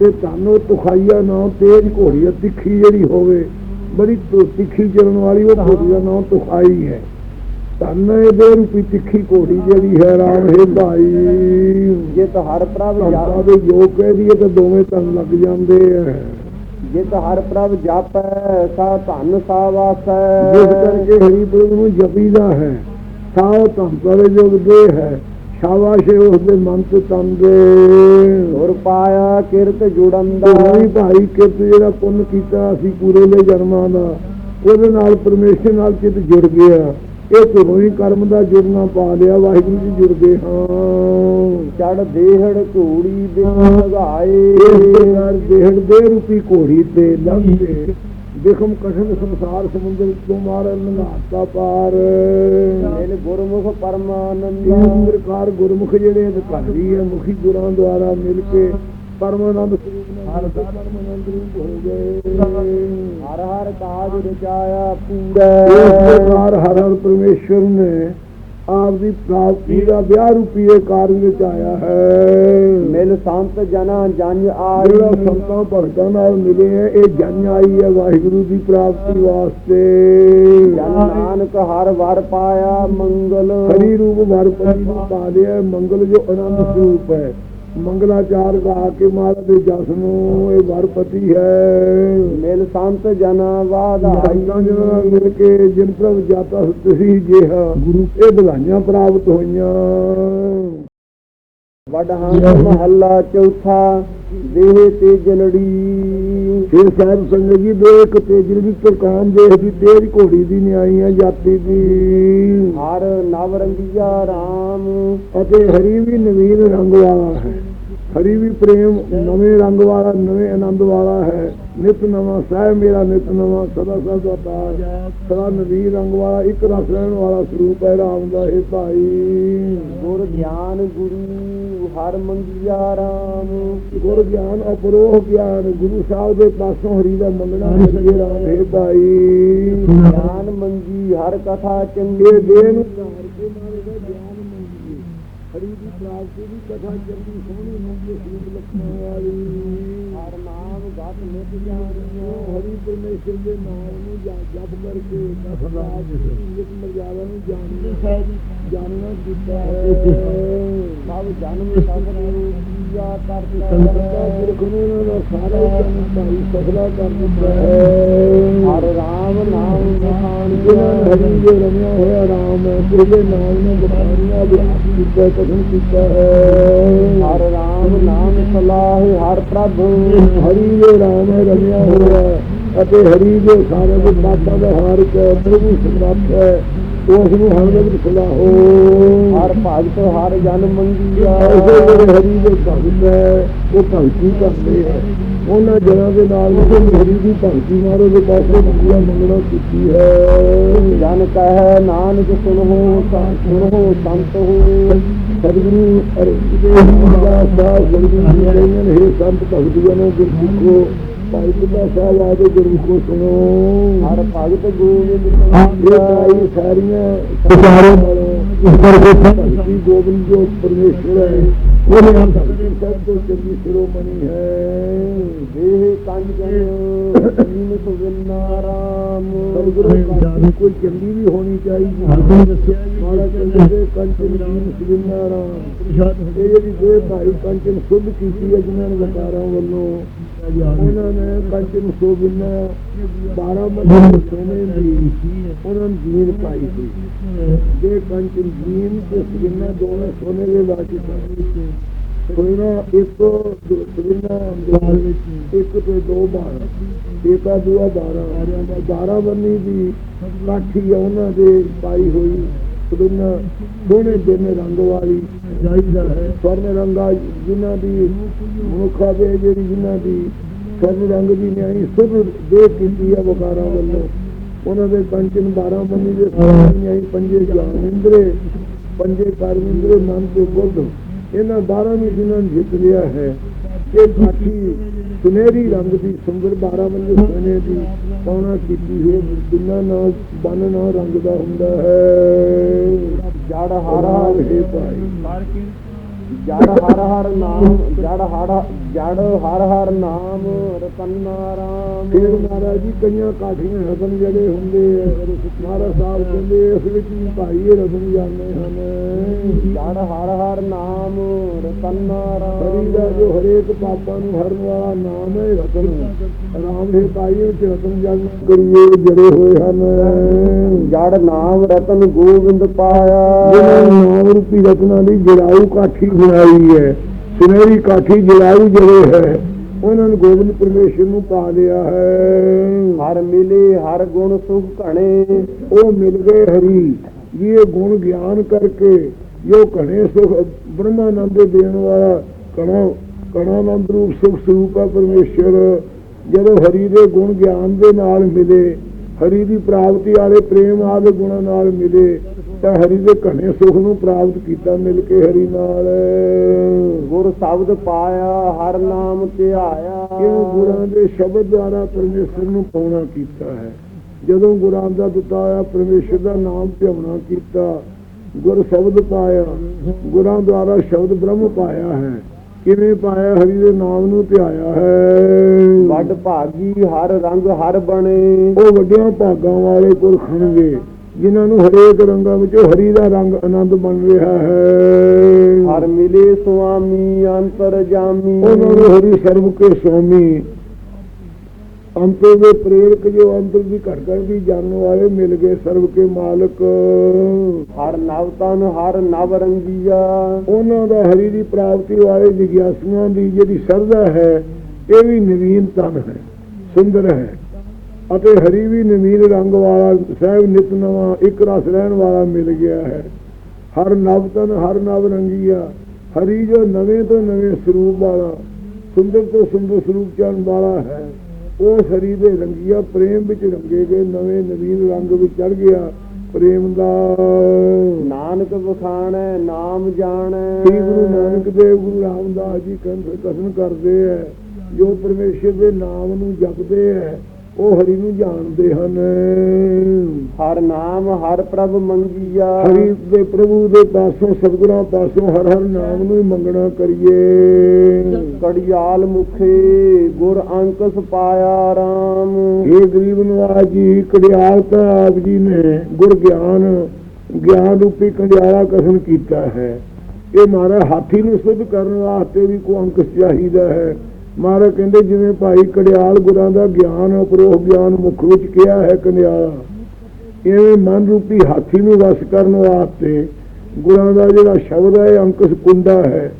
ਤੇ ਤੁਹਾਨੂੰ ਤੁਖਾਈਆ ਨਾਮ ਤੇਜ ਘੋੜੀ ਤਿੱਖੀ ਜਿਹੜੀ ਹੋਵੇ ਬੜੀ ਤਿੱਖੀ ਚੱਲਣ ਵਾਲੀ ਉਹ ਘੋੜੀ ਦਾ ਨਾਮ ਤੁਖਾਈ ਹੈ। ਧੰਨ ਇਹਦੇ ਰੂਪੀ ਤਿੱਖੀ ਘੋੜੀ ਜਿਹੜੀ ਹੈ ਰਾਮ ਹੈ ਭਾਈ। ਜਿਤ ਹਰ ਪ੍ਰਭ ਜਾਪੈ। ਦੇ ਯੋਗ ਕਹਿ ਦਈਏ ਤਾਂ ਦੋਵੇਂ ਤਨ ਲੱਗ ਜਾਂਦੇ ਆ। ਜਿਤ ਹਰ ਪ੍ਰਭ ਜਾਪੈ ਸਾ ਧਨ ਸਾ ਜਿਸ ਵਾਸੈ ਕਰਕੇ ਹਰੀ ਪ੍ਰਭੂ ਨੂੰ ਜਪੀਦਾ ਹੈ ਸਾਹ ਤੰਤਰ ਦੇ ਯੋਗ ਦੇ ਹੈ ਸ਼ਾਬਾਸ਼ ਉਸ ਦੇ ਮਨ ਤੇ ਤਨ ਦੇ। ਸੁਰ ਪਾਇਆ ਕਿਰਤ ਜੁੜੰਦਾ। ਦੋਵੇਂ ਭਾਈ ਕਿਰਤ ਜਿਹੜਾ ਪੁੰਨ ਕੀਤਾ ਅਸੀਂ ਪੂਰੇ ਲੈ ਜਨਮਾਂ ਦਾ ਉਹਦੇ ਨਾਲ ਪਰਮੇਸ਼ਰ ਨਾਲ ਚਿਤ ਜੁੜ ਗਿਆ। ਇਹ ਹੀ ਕਰਮ ਦਾ ਜੁੜਨਾ ਪਾ ਲਿਆ ਵਾਹਿਗੁਰੂ ਜੀ ਜੁੜ ਗਏ ਹਾਂ। ਚੜ ਦੇਹੜ ਘੋੜੀ ਦੇ ਲਗਾਏ ਇਸ ਪ੍ਰਕਾਰ ਦੇਹੜ ਦੇ ਰੂਪੀ ਘੋੜੀ ਤੇ ਲੰਘੇ ਦੇਖਮ ਕਠਨ ਸੰਸਾਰ ਸਮੁੰਦਰ ਤੋਂ ਮਾਰ ਲੰਘਾਤਾ ਪਾਰ। ਮਿਲ ਗੁਰਮੁਖ ਪਰਮਾਨੰਦ। ਇਹ ਪ੍ਰਕਾਰ ਗੁਰਮੁਖ ਜਿਹੜੇ ਅਧਿਕਾਰੀ ਹੈ ਮੁਖੀ ਗੁਰਾਂ ਦੁਆਰਾ ਮਿਲ ਕੇ ਪਰਮਾਨੰਦ ਹਰ ਪਰਮਾਨੰਦ ਰੂਪ ਹੋ ਗਏ ਹਰ ਹਰ ਕਾਜ ਰਚਾਇਆ ਇਸ ਪੂਰਾ ਪ੍ਰਕਾਰ ਹਰ ਹਰ ਪਰਮੇਸ਼ਰ ਨੇ ਆਪ ਦੀ ਪ੍ਰਾਪਤੀ ਦਾ ਵਿਆਹ ਰੂਪੀ ਇਹ ਕਾਰਨ ਵਿੱਚ ਆਇਆ ਹੈ। ਮਿਲ ਸੰਤ ਜਨਾ ਜਿਹੜਾ ਆਈ। ਸੰਤਾਂ ਭਗਤਾਂ ਨਾਲ ਮਿਲੇ ਹੈ ਇਹ ਜਨ ਆਈ ਹੈ ਵਾਹਿਗੁਰੂ ਦੀ ਪ੍ਰਾਪਤੀ ਵਾਸਤੇ। ਜਨ ਨਾਨਕ ਹਰ ਵਰ ਪਾਇਆ ਮੰਗਲ। ਹਰੀ ਰੂਪ ਵਰਪਤੀ ਨੂੰ ਪਾ ਲਿਆ ਮੰਗਲ ਜੋ ਆਨੰਦ ਸਰੂਪ ਹੈ। ਮੰਗਲਾਚਾਰ ਗਾ ਕੇ ਮਹਾਰਾਜ ਦੇ ਜਸ ਨੂੰ ਇਹ ਵਰਪਤੀ ਹੈ। ਮਿਲ ਸੰਤ ਜਨਾ ਵਾਧਾਈ ਸੰਤਾਂ ਜਨਾਂ ਮਿਲ ਕੇ ਜਿਨ ਪ੍ਰਭ ਜਾਤਾ ਤੁਸੀਂ ਜਿਹਾ ਗੁਰੂ ਇਹ ਬਧਾਈਆਂ ਪ੍ਰਾਪਤ ਹੋਈਆਂ। ਵਡਹੰਸ ਮਹੱਲਾ ਚੌਥਾ ਦੇਹ ਤੇ ਜਲੜੀ ਫਿਰ ਸਾਹਿਬ ਸੰਗਤ ਜੀ ਦੇਖ ਤੇਜਲ ਦੀ ਪ੍ਰਕਾਮ ਦੇਖ ਦੀ ਤੇਜ ਘੋੜੀ ਦੀ ਨਿਆਈਆਂ ਜਾਤੀ ਦੀ। ਹਰ ਨਵ ਰੰਗੀਆ RAM ਅਤੇ ਹਰੀ ਵੀ ਨਵੀਨ ਰੰਗ ਵਾਲਾ ਹੈ। ਹਰੀ ਵੀ ਪ੍ਰੇਮ ਨਵੇਂ ਰੰਗ ਵਾਲਾ ਨਵੇਂ ਆਨੰਦ ਵਾਲਾ ਹੈ। ਨਿਤ ਨਵਾਂ ਸਹਿ ਮੇਰਾ ਨਿਤ ਨਵਾਂ ਸਦਾ ਸਦਾ ਤਾਜ ਸਦਾ ਨਵੀਨ ਰੰਗ ਵਾਲਾ ਇੱਕ ਰਸ ਰਹਿਣ ਵਾਲਾ ਸਰੂਪ ਹੈ ਰਾਮ ਦਾ ਇਹ ਭਾਈ। ਗੁਰ ਗਿਆਨ ਗੁਰੂ ਹਰ ਮੰਗੀਆ RAM ਗੁਰ ਗਿਆਨ ਅਪਰੋਹ ਗਿਆਨ ਗੁਰੂ ਸਾਹਿਬ ਦੇ ਪਾਸੋਂ ਹਰੀ ਦਾ ਮੰਗਣਾ ਹੈ ਰਾਮ ਹੈ ਭਾਈ। ਗਿਆਨ ਮੰਗੀ ਹਰ ਕਥਾ ਚੰਗੀ। ਇਹ ਦੇਹ ਨੂੰ ਧਾਰ ਕੇ ਮਾਰੇ ਦਾ ਗਿਆਨ ਮੰਗੀ ਹਰੀ ਦੀ ਪ੍ਰਾਪਤੀ ਦੀ ਕਥਾ ਚੰਗੀ ਸੋਹਣੀ ਮੰਗੀ ਸੂਤ ਲਖਣਾ ਵਾਲੀ। ਨਾਮ ਗਤ ਨਿਤ ਜਾਣੀਓ ਹਰੀ ਪਰਮੇਸ਼ਰ ਦੇ ਨਾਮ ਨੂੰ ਜਪ ਕਰਕੇ ਨਿਤ ਮਰਜ਼ਾਦਾ ਨੂੰ ਜਾਣਨਾ ਕੀਤਾ। ਹੈ ਸਭ ਜਨਮ ਦਾ ਸਾਰਾ ਜਨਮ ਭਾਈ ਸਫਲਾ ਕਰ ਦਿੱਤਾ ਹੈ। ਹਰ ਰਾਮ ਨਾਮ ਜਿਹਨਾਂ ਨੇ ਬਖਾਣੀਆ ਹਰੀ ਦੇ ਰਮਿਆ ਹੋਇਆ ਰਾਮ ਹੈ ਉਹਦੇ ਨਾਮ ਨੂੰ ਬਖਾਨੀਆਂ ਅਭਿਆਸ ਕੀਤਾ ਕਥਨ ਕੀਤਾ ਹੈ। ਹਰ ਰਾਮ ਨਾਮ ਸਲਾਹ ਹਰ ਪ੍ਰਭ। ਹਰੀ ਦੇ ਰਾਮ ਰਮਿਆ ਹੋਇਆ। ਅਤੇ ਹਰੀ ਦੇ ਸਾਰੇ ਦੇ ਪਾਪਾਂ ਦਾ ਹਾਰ ਕੇ ਪ੍ਰਭੂ ਸਮਰੱਥ ਹੈ। ਉਸ ਨੂੰ ਹਰ ਵੇਲੇ ਸਲਾਹੋ ਹਰ ਭਗਤ ਹਰ ਜਨ ਮੰਗੀਆ। ਐਸੇ ਜਿਹੜੇ ਹਰੀ ਦੇ ਭਗਤ ਹੈ ਉਹ ਭਗਤੀ ਕਰਦੇ ਹੈ ਉਹਨਾਂ ਜਨਾਂ ਦੇ ਨਾਲ ਉਹ ਹਰੀ ਦੀ ਭਗਤੀ ਮਾਰੋ ਦੇ ਪਾਸੇ ਮੰਗਿਆ ਮੰਗਣਾ ਕੀਤੀ ਹੈ। ਜਨ ਕਹੈ ਨਾਨਕ ਸੁਨਹੁ ਸੰਤ ਸੁਨਹੁ ਸੰਤ ਹੋ। ਸਤਿਗੁਰੂ ਅਰਜਨ ਦਾ ਸਾਹਿਬ ਗੁਰੂ ਜੀ ਕਹਿੰਦੇ ਨੇ ਹੇ ਸੰਤ ਭਗਤੀਆਂ ਨੂੰ ਗੁਰਸਿੱਖੋ ਭਾਈ ਪਿਤਾ ਸਾਹਿਬ ਆਦੇ ਗੁਰੂ ਕੋ ਸੁਣੋ। ਹਰ ਭਗਤ ਗੋਬਿੰਦ ਇਹ ਭਾਈ ਸਾਰੀਆਂ ਸਾਰਿਆਂ ਨਾਲੋਂ ਭਗਤੀ ਗੋਬਿੰਦ ਜੋ ਪਰਮੇਸ਼ਵਰ ਹੈ। ਉਹਨੇ ਹਮ ਸਭ ਤੋਂ ਚੰਗੀ ਸ਼ਿਰੋਮਣੀ ਹੈ। ਦੇਹ ਕੰਜ ਜਨ ਦੀਨ ਸੁਵਿੰਨਾ ਰਾਮ ਸਤਿਗੁਰੂ ਕੋਈ ਚੰਗੀ ਵੀ ਹੋਣੀ ਚਾਹੀਦੀ ਮਾੜਾ ਚੰਗੇ ਕੰਚਨ ਦੀਨ ਸੁਵਿੰਨਾਰਾ ਇਹ ਜਿਹੜੀ ਦੇ ਭਾਈ ਕੰਚਨ ਸੁਧ ਕੀਤੀ ਹੈ ਜਿਨ੍ਹਾਂ ਨੇ ਵਕਾਰਾਂ ਵੱਲੋਂ। ਉਹਨਾਂ ਨੇ ਕੰਚਨ ਸੁਵਿੰਨਾ 12 ਮਹੀਨੇ ਸੋਨੇ ਦੀ ਉਹਨਾਂ ਨੇ ਜੀਨ ਪਾਈ ਸੀ ਦੇ ਕੰਚਨ ਜੀਨ ਤੇ ਸੁਵਿੰਨਾ ਦੋਵੇਂ ਸੋਨੇ ਦੇ ਵਾਕਿਫ ਸਨ ਸੋਨਾ ਇੱਕ ਸੁਵਿੰਨਾ ਅੰਦਰ ਵਿੱਚ ਇੱਕ ਤੇ ਦੋ ਬਾਰਾਂ ਏਕਾ ਦੂਆ 12 12 ਬੰਨੀ ਦੀ ਆ ਉਹਨਾਂ ਦੇ ਪਾਈ ਹੋਈ ਸੁਵਿੰਨਾ ਸੋਹਣੇ ਦਿਨ ਰੰਗ ਵਾਲੀ ਚਾਹੀਦਾ ਹੈ। ਸਵਰਨ ਰੰਗਾ ਜਿਨ੍ਹਾਂ ਦੀ ਮੁਖਾ ਦੇ ਜਿਹੜੀ ਜਿਨ੍ਹਾਂ ਦੀ ਸਵਰਨ ਰੰਗ ਦੀ ਨਿਆਈ ਸੁਧ ਦੇ ਕੀਤੀ ਹੈ ਵਕਾਰਾਂ ਵੱਲੋਂ। ਉਹਨਾਂ ਦੇ ਕੰਚਨ 12 ਬੰਨੀ ਦੇ ਨਿਆਈ ਪੰਜੇ ਗਿਆਨ ਇੰਦਰੇ ਪੰਜੇ ਕਰਮ ਮਨ ਤੇ ਬੁੱਧ। ਇਹਨਾਂ 12 ਨੂੰ ਜਿਨ੍ਹਾਂ ਨੇ ਜਿੱਤ ਲਿਆ ਹੈ। ਇਹ ਕਾਠੀ ਸੁਨਹਿਰੀ ਰੰਗ ਦੀ ਸੁੰਦਰ 12 ਬੰਦੇ ਸੋਨੇ ਦੀ ਪਾਉਣਾ ਕੀਤੀ ਹੋਈ ਬਿਨਾਂ ਨਾਲ ਬਨ ਨਾਲ ਰੰਗ ਦਾ ਹੁੰਦਾ ਹੈ। ਜੜ ਹਰ ਹੈ ਭਾਈ। ਜੜ ਹਰ ਹਰ ਨਾਮ ਜੜ ਹਰ ਜੜ ਹਰ ਹਰ ਨਾਮ ਰਤਨਾ ਰਾਮ। ਫਿਰ ਮਹਾਰਾਜ ਜੀ ਕਈਆਂ ਕਾਠੀਆਂ ਰਤਨ ਜਿਹੜੇ ਹੁੰਦੇ ਮਹਾਰਾਜ ਸਾਹਿਬ ਕਹਿੰਦੇ ਇਸ ਵਿੱਚ ਵੀ ਭਾਈ ਰਤਨ ਜਾਂਦੇ ਹਨ। ਜੜ ਹਰ ਹਰ ਨਾਮ ਰਤਨਾ ਹਰੀ ਦਾ ਰਾਮ ਜੋ ਹਰੇਕ ਪਾਪਾਂ ਨੂੰ ਹਰਨ ਵਾਲਾ ਨਾਮ ਹੈ ਰਤਨ ਰਾਮ ਦੇ ਭਾਈ ਵਿੱਚ ਰਤਨ ਜਨ ਕਰੀਏ ਜੜੇ ਹੋਏ ਹਨ। ਜੜ ਨਾਮ ਰਤਨ ਗੋਬਿੰਦ ਪਾਇਆ। ਨਾਮ ਰੂਪੀ ਰਤਨਾਂ ਦੀ ਜਲਾਊ ਕਾਠੀ ਬਣਾਈ ਹੈ। ਸੁਨਹਿਰੀ ਕਾਠੀ ਜਲਾਊ ਜਿਹੜੇ ਹੈ। ਉਹਨਾਂ ਨੂੰ ਗੋਬਿੰਦ ਪਰਮੇਸ਼ਰ ਨੂੰ ਪਾ ਲਿਆ ਹੈ। ਹਰ ਮਿਲੇ ਹਰ ਗੁਣ ਸੁਖ ਘਣੇ ਉਹ ਮਿਲ ਗਏ ਹਰੀ। ਇਹ ਗੁਣ ਗਿਆਨ ਕਰਕੇ ਜੋ ਘਣੇ ਸੁਖ ਬ੍ਰਹਮਾਨੰਦ ਦੇਣ ਵਾਲਾ ਕਣਾ ਕਣਾਨੰਦ ਰੂਪ ਸੁਖ ਸਰੂਪ ਪਰਮੇਸ਼ਰ। ਜਦੋਂ ਹਰੀ ਦੇ ਗੁਣ ਗਿਆਨ ਦੇ ਨਾਲ ਮਿਲੇ ਹਰੀ ਦੀ ਪ੍ਰਾਪਤੀ ਵਾਲੇ ਪ੍ਰੇਮ ਆਦੇ ਗੁਣਾਂ ਨਾਲ ਮਿਲੇ ਤਾਂ ਹਰੀ ਦੇ ਘਣੇ ਸੁਖ ਨੂੰ ਪ੍ਰਾਪਤ ਕੀਤਾ ਮਿਲ ਕੇ ਹਰੀ ਨਾਲ। ਗੁਰ ਸ਼ਬਦ ਪਾਇਆ ਹਰ ਨਾਮ ਧਿਆਇਆ। ਕਿਉਂ ਗੁਰਾਂ ਦੇ ਸ਼ਬਦ ਦੁਆਰਾ ਪਰਮੇਸ਼ਰ ਨੂੰ ਪਾਉਣਾ ਕੀਤਾ ਹੈ? ਜਦੋਂ ਗੁਰਾਂ ਦਾ ਦਿੱਤਾ ਹੋਇਆ ਪਰਮੇਸ਼ਰ ਦਾ ਨਾਮ ਧਿਆਉਣਾ ਕੀਤਾ ਗੁਰ ਸ਼ਬਦ ਪਾਇਆ ਗੁਰਾਂ ਦੁਆਰਾ ਸ਼ਬਦ ਬ੍ਰਹਮ ਪਾਇਆ ਹੈ। ਕਿਵੇਂ ਪਾਇਆ ਹਰੀ ਦੇ ਨਾਮ ਨੂੰ ਧਿਆਇਆ ਹੈ। ਵੱਡ ਭਾਗੀ ਹਰ ਰੰਗ ਹਰ ਬਣੇ। ਉਹ ਵੱਡਿਆਂ ਭਾਗਾਂ ਵਾਲੇ ਪੁਰਖ ਹਨਗੇ ਜਿਨ੍ਹਾਂ ਨੂੰ ਹਰੇਕ ਰੰਗਾਂ ਵਿੱਚੋਂ ਹਰੀ ਦਾ ਰੰਗ ਆਨੰਦ ਬਣ ਰਿਹਾ ਹੈ। ਹਰ ਮਿਲੇ ਸੁਆਮੀ ਅੰਤਰ ਜਾਮੀ। ਉਹਨਾਂ ਨੂੰ ਹਰੀ ਸਰਬ ਕੇ ਸਵਾਮੀ ਅੰਤਰ ਦੇ ਪ੍ਰੇਰਕ ਜੋ ਅੰਤਰ ਦੀ ਘਟਕਣ ਦੀ ਜਾਣਨ ਵਾਲੇ ਮਿਲ ਗਏ ਸਰਬ ਕੇ ਮਾਲਕ। ਹਰ ਨਵ ਤਨ, ਹਰ ਨਵ ਰੰਗੀਆ। ਉਹਨਾਂ ਦਾ ਹਰੀ ਦੀ ਪ੍ਰਾਪਤੀ ਵਾਲੇ ਜਿਗਿਆਸੂਆਂ ਦੀ ਜਿਹੜੀ ਸਰਦਾ ਹੈ, ਇਹ ਵੀ ਨਵੀਨ ਤਨ ਹੈ, ਸੁੰਦਰ ਹੈ। ਅਤੇ ਹਰੀ ਵੀ ਨਵੀਨ ਰੰਗ ਵਾਲਾ, ਸਹਿਬ ਨਿਤ ਨਵਾਂ, ਇੱਕ ਰਸ ਰਹਿਣ ਵਾਲਾ ਮਿਲ ਗਿਆ ਹੈ। ਹਰ ਨਵ ਤਨ, ਹਰ ਨਵ ਰੰਗੀਆ। ਹਰੀ ਜੋ ਨਵੇਂ ਤੋਂ ਨਵੇਂ ਸਰੂਪ ਵਾਲਾ, ਸੁੰਦਰ ਤੋਂ ਸੁੰਦਰ ਸਰੂਪ ਚੜਨ ਵਾਲਾ ਹੈ। ਉਹ ਹਰੀ ਦੇ ਰੰਗੀਆ ਪ੍ਰੇਮ ਵਿੱਚ ਰੰਗੇ ਗਏ ਨਵੇਂ ਨਵੀਨ ਰੰਗ ਵਿੱਚ ਚੜ ਗਿਆ ਪ੍ਰੇਮ ਦਾ। ਨਾਨਕ ਵਖਾਣੈ ਨਾਮ ਜਾਣੈ। ਸ੍ਰੀ ਗੁਰੂ ਨਾਨਕ ਦੇਵ ਗੁਰੂ ਰਾਮਦਾਸ ਜੀ ਕਥਨ ਕਰਦੇ ਹੈ ਜੋ ਪਰਮੇਸ਼ਰ ਦੇ ਨਾਮ ਨੂੰ ਜਪਦੇ ਹੈ ਉਹ ਹਰੀ ਨੂੰ ਜਾਣਦੇ ਹਨ। ਹਰ ਨਾਮ ਹਰ ਪ੍ਰਭ ਮੰਗੀਆ। ਹਰੀ ਦੇ ਪ੍ਰਭੂ ਦੇ ਪਾਸੋਂ ਸਤਿਗੁਰਾਂ ਪਾਸੋਂ ਹਰ ਹਰ ਨਾਮ ਨੂੰ ਹੀ ਮੰਗਣਾ ਕਰੀਏ। ਕੜਿਆਲ ਮੁਖੇ ਗੁਰ ਅੰਕਸ ਪਾਇਆ ਰਾਮ। ਇਹ ਗਰੀਬ ਨਵਾਜ ਜੀ ਕੜਿਆਲ ਤਾਂ ਆਪ ਜੀ ਨੇ ਗੁਰ ਗਿਆਨ ਗਿਆਨ ਰੂਪੀ ਕੰਡਿਆਲਾ ਕਥਨ ਕੀਤਾ ਹੈ। ਇਹ ਮਾਰਾ ਹਾਥੀ ਨੂੰ ਸੁਧ ਕਰਨ ਵਾਸਤੇ ਵੀ ਕੋ ਅੰਕ ਚਾਹੀਦਾ ਹੈ। ਮਾਰਾ ਕਹਿੰਦੇ ਜਿਵੇਂ ਭਾਈ ਕੜਿਆਲ ਗੁਰਾਂ ਦਾ ਗਿਆਨ ਉਪਰੋਹ ਗਿਆਨ ਮੁੱਖ ਵਿੱਚ ਕਿਹਾ ਹੈ ਕੰਡਿਆਲਾ ਇਵੇਂ ਮਨ ਰੂਪੀ ਹਾਥੀ ਨੂੰ ਵਸ ਕਰਨ ਵਾਸਤੇ ਗੁਰਾਂ ਦਾ ਜਿਹੜਾ ਸ਼ਬਦ ਹੈ ਅੰਕਸ ਕੁੰਡਾ ਹੈ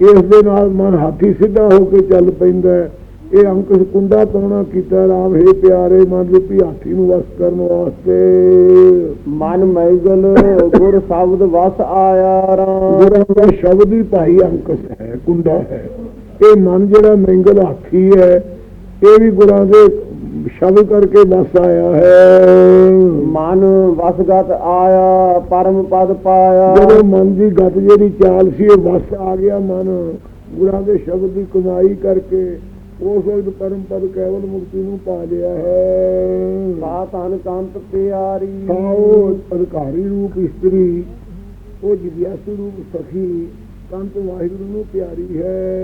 ਇਸ ਦੇ ਨਾਲ ਮਨ ਹਾਥੀ ਸਿੱਧਾ ਹੋ ਕੇ ਚੱਲ ਪੈਂਦਾ ਹੈ। ਇਹ ਅੰਕਸ ਕੁੰਡਾ ਪਾਉਣਾ ਕੀਤਾ ਰਾਮ ਹੈ ਪਿਆਰੇ ਮਨ ਰੂਪੀ ਹਾਥੀ ਨੂੰ ਵਸ ਕਰਨ ਵਾਸਤੇ। ਮਨ ਮੈਗਲ ਗੁਰ ਸ਼ਬਦ ਵਸ ਆਇਆ ਰਾਮ। ਗੁਰਾਂ ਦਾ ਸ਼ਬਦ ਹੀ ਭਾਈ ਅੰਕਸ ਹੈ ਕੁੰਡਾ ਹੈ। ਇਹ ਮਨ ਜਿਹੜਾ ਮੈਂਗਲ ਹਾਥੀ ਹੈ ਇਹ ਵੀ ਗੁਰਾਂ ਦੇ ਸ਼ਬਦ ਕਰਕੇ ਵਸ ਆਇਆ ਹੈ। ਮਨ ਵਸਗਤ ਆਇਆ ਪਰਮ ਪਦ ਪਾਇਆ। ਜਦੋਂ ਮਨ ਦੀ ਗਤ ਜਿਹੜੀ ਚਾਲ ਸੀ ਉਹ ਵਸ ਆ ਗਿਆ ਮਨ। ਗੁਰਾਂ ਦੇ ਸ਼ਬਦ ਦੀ ਕਮਾਈ ਕਰਕੇ ਉਸ ਵਕਤ ਪਰਮ ਪਦ ਕੇਵਲ ਮੁਕਤੀ ਨੂੰ ਪਾ ਲਿਆ ਹੈ। ਸਾਤਨ ਕੰਤ ਪਿਆਰੀ ਸਾਓ ਅਧਿਕਾਰੀ ਰੂਪ ਇਸਤਰੀ ਉਹ ਜਿਗਿਆਸੂ ਰੂਪ ਸਖੀ ਕੰਤ ਵਾਹਿਗੁਰੂ ਨੂੰ ਪਿਆਰੀ ਹੈ।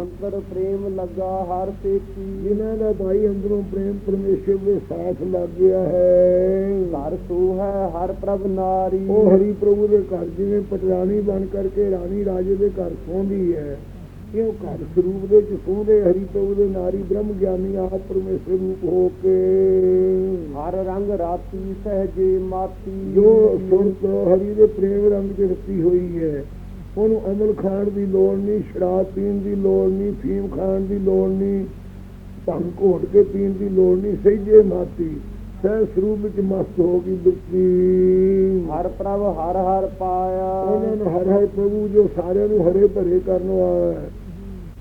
ਅੰਤਰ ਪ੍ਰੇਮ ਲੱਗਾ ਹਰ ਸੇਤੀ ਜਿਨ੍ਹਾਂ ਦਾ ਭਾਈ ਅੰਦਰੋਂ ਪ੍ਰੇਮ ਪਰਮੇਸ਼ਰ ਦੇ ਸਾਥ ਲੱਗ ਗਿਆ ਹੈ। ਘਰ ਸੂ ਹੈ ਹਰ ਪ੍ਰਭ ਨਾਰੀ। ਉਹ ਹਰੀ ਪ੍ਰਭੂ ਦੇ ਘਰ ਜਿਵੇਂ ਪਟਰਾਣੀ ਬਣ ਕਰਕੇ ਰਾਣੀ ਰਾਜੇ ਦੇ ਘਰ ਸੌਂਦੀ ਹੈ। ਇਹ ਉਹ ਘਰ ਸਰੂਪ ਦੇ ਚ ਸੌਂਦੇ ਹਰੀ ਪ੍ਰਭੂ ਦੇ ਨਾਰੀ ਬ੍ਰਹਮ ਗਿਆਨੀ ਆਪ ਪਰਮੇਸ਼ਰ ਰੂਪ ਹੋ ਕੇ। ਹਰ ਰੰਗ ਰਾਤੀ ਸਹਜੇ ਮਾਤੀ। ਜੋ ਸੁਰਤ ਹਰੀ ਦੇ ਪ੍ਰੇਮ ਰੰਗ ਚ ਰਤੀ ਹੋਈ ਹੈ। ਉਹਨੂੰ ਅਮਲ ਖਾਣ ਦੀ ਲੋੜ ਨਹੀਂ ਸ਼ਰਾਬ ਪੀਣ ਦੀ ਲੋੜ ਨਹੀਂ ਫੀਮ ਖਾਣ ਦੀ ਲੋੜ ਨਹੀਂ ਭੰਗ ਘੋਟ ਕੇ ਪੀਣ ਦੀ ਲੋੜ ਨਹੀਂ ਸਹਿਜੇ ਮਾਤੀ। ਸਹਿ ਸਰੂਪ ਵਿੱਚ ਮਸਤ ਹੋ ਗਈ ਬਿਰਤੀ ਹਰ ਪ੍ਰਭ ਹਰ ਹਰ ਪਾਇਆ। ਉਹਨਾਂ ਨੂੰ ਹਰ ਹਰ ਪ੍ਰਭੂ ਜੋ ਸਾਰਿਆਂ ਨੂੰ ਹਰੇ ਭਰੇ ਕਰਨ ਵਾਲਾ ਹੈ।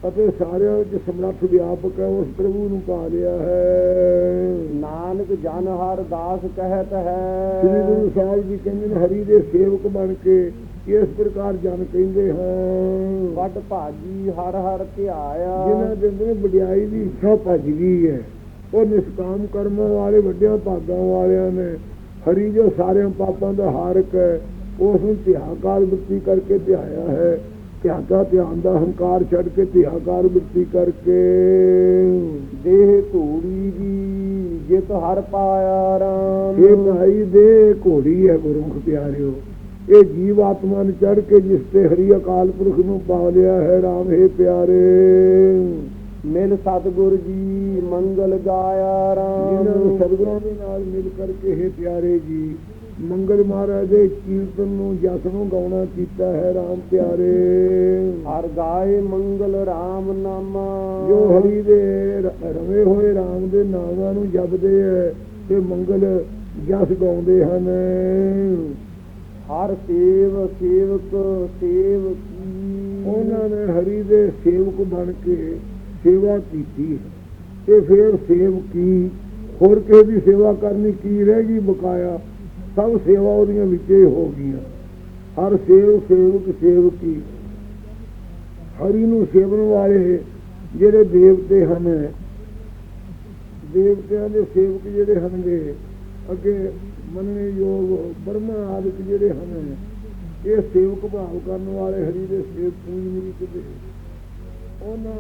ਅਤੇ ਸਾਰਿਆਂ ਵਿੱਚ ਸਮਰੱਥ ਵਿਆਪਕ ਹੈ ਉਸ ਪ੍ਰਭੂ ਨੂੰ ਪਾ ਲਿਆ ਹੈ। ਨਾਨਕ ਜਨ ਹਰ ਦਾਸ ਕਹਿਤ ਸ੍ਰੀ ਹੈ ਗੁਰੂ ਸਾਹਿਬ ਜੀ ਕਹਿੰਦੇ ਨੇ ਹਰੀ ਦੇ ਸੇਵਕ ਬਣ ਕੇ ਇਸ ਪ੍ਰਕਾਰ ਜਨ ਕਹਿੰਦੇ ਹਨ ਵੱਡ ਭਾਗੀ ਹਰ ਹਰ ਧਿਆਇਆ। ਜਿਨ੍ਹਾਂ ਦੇ ਅੰਦਰ ਵਡਿਆਈ ਦੀ ਇੱਛਾ ਭੱਜ ਗਈ ਹੈ ਉਹ ਨਿਸ਼ਕਾਮ ਕਰਮਾਂ ਵਾਲੇ ਵੱਡਿਆਂ ਭਾਗਾਂ ਵਾਲਿਆਂ ਨੇ ਹਰੀ ਜੋ ਸਾਰਿਆਂ ਪਾਪਾਂ ਦਾ ਹਾਰਕ ਹੈ ਉਸ ਨੂੰ ਧਿਆਕਾਰ ਬੁੱਤੀ ਕਰਕੇ ਧਿਆਇਆ ਹੈ। ਧਿਆਗਾ ਧਿਆਨ ਦਾ ਹੰਕਾਰ ਛੱਡ ਕੇ ਧਿਆਕਾਰ ਬੁੱਤੀ ਕਰਕੇ। ਦੇਹ ਧੂੜੀ ਦੀ ਜਿਤ ਹਰ ਪਾਇਆ ਰਾਮ। ਇਹ ਭਾਈ ਦੇ ਘੋੜੀ ਹੈ ਗੁਰਮੁਖ ਪਿਆਰਿਓ। ਇਹ ਜੀਵ ਆਤਮਾ ਨੂੰ ਚੜ ਕੇ ਜਿਸ ਤੇ ਹਰੀ ਅਕਾਲ ਪੁਰਖ ਨੂੰ ਪਾ ਲਿਆ ਹੈ RAM ਹੈ ਪਿਆਰੇ। ਮਿਲ ਸਤਗੁਰ ਜੀ ਮੰਗਲ ਗਾਇਆ ਰਾਮ। ਸਤਿਗੁਰਾਂ ਦੇ ਨਾਲ ਮਿਲ ਕਰਕੇ ਹੈ ਪਿਆਰੇ ਜੀ ਮੰਗਲ ਮਹਾਰਾਜ ਦੇ ਕੀਰਤਨ ਨੂੰ ਜਸ ਨੂੰ ਗਾਉਣਾ ਕੀਤਾ ਹੈ RAM ਪਿਆਰੇ। ਹਰ ਗਾਏ ਮੰਗਲ ਰਾਮ ਨਾਮਾ। ਜੋ ਹਰੀ ਦੇ ਰਵੇ ਹੋਏ RAM ਦੇ ਨਾਮਾਂ ਨੂੰ ਜਪਦੇ ਹੈ ਤੇ ਮੰਗਲ ਜਸ ਗਾਉਂਦੇ ਹਨ। ਹਰ ਸੇਵ ਸੇਵਕ ਸੇਵ ਕੀ। ਉਹਨਾਂ ਨੇ ਹਰੀ ਦੇ ਸੇਵਕ ਬਣ ਕੇ ਸੇਵਾ ਕੀਤੀ ਤੇ ਫਿਰ ਸੇਵ ਕੀ? ਹੋਰ ਕਿਸੇ ਦੀ ਸੇਵਾ ਕਰਨੀ ਕੀ ਰਹਿ ਗਈ ਬਕਾਇਆ? ਸਭ ਸੇਵਾ ਉਹਦੀਆਂ ਵਿੱਚੇ ਹੋ ਗਈਆਂ। ਹਰ ਸੇਵ, ਸੇਵਕ, ਸੇਵਕੀ। ਹਰੀ ਨੂੰ ਸੇਵਨ ਵਾਲੇ ਜਿਹੜੇ ਦੇਵਤੇ ਹਨ, ਦੇਵਤਿਆਂ ਦੇ ਸੇਵਕ ਜਿਹੜੇ ਹਨਗੇ ਅੱਗੇ ਮੰਨਣੇ ਯੋਗ ਬਰਮਾ ਆਦਿਕ ਜਿਹੜੇ ਹਨ, ਇਹ ਸੇਵਕ ਭਾਵ ਕਰਨ ਵਾਲੇ ਹਰੀ ਦੇ ਸੇਵ ਪੂਜਨੀਕ ਦੇ ਉਹਨਾਂ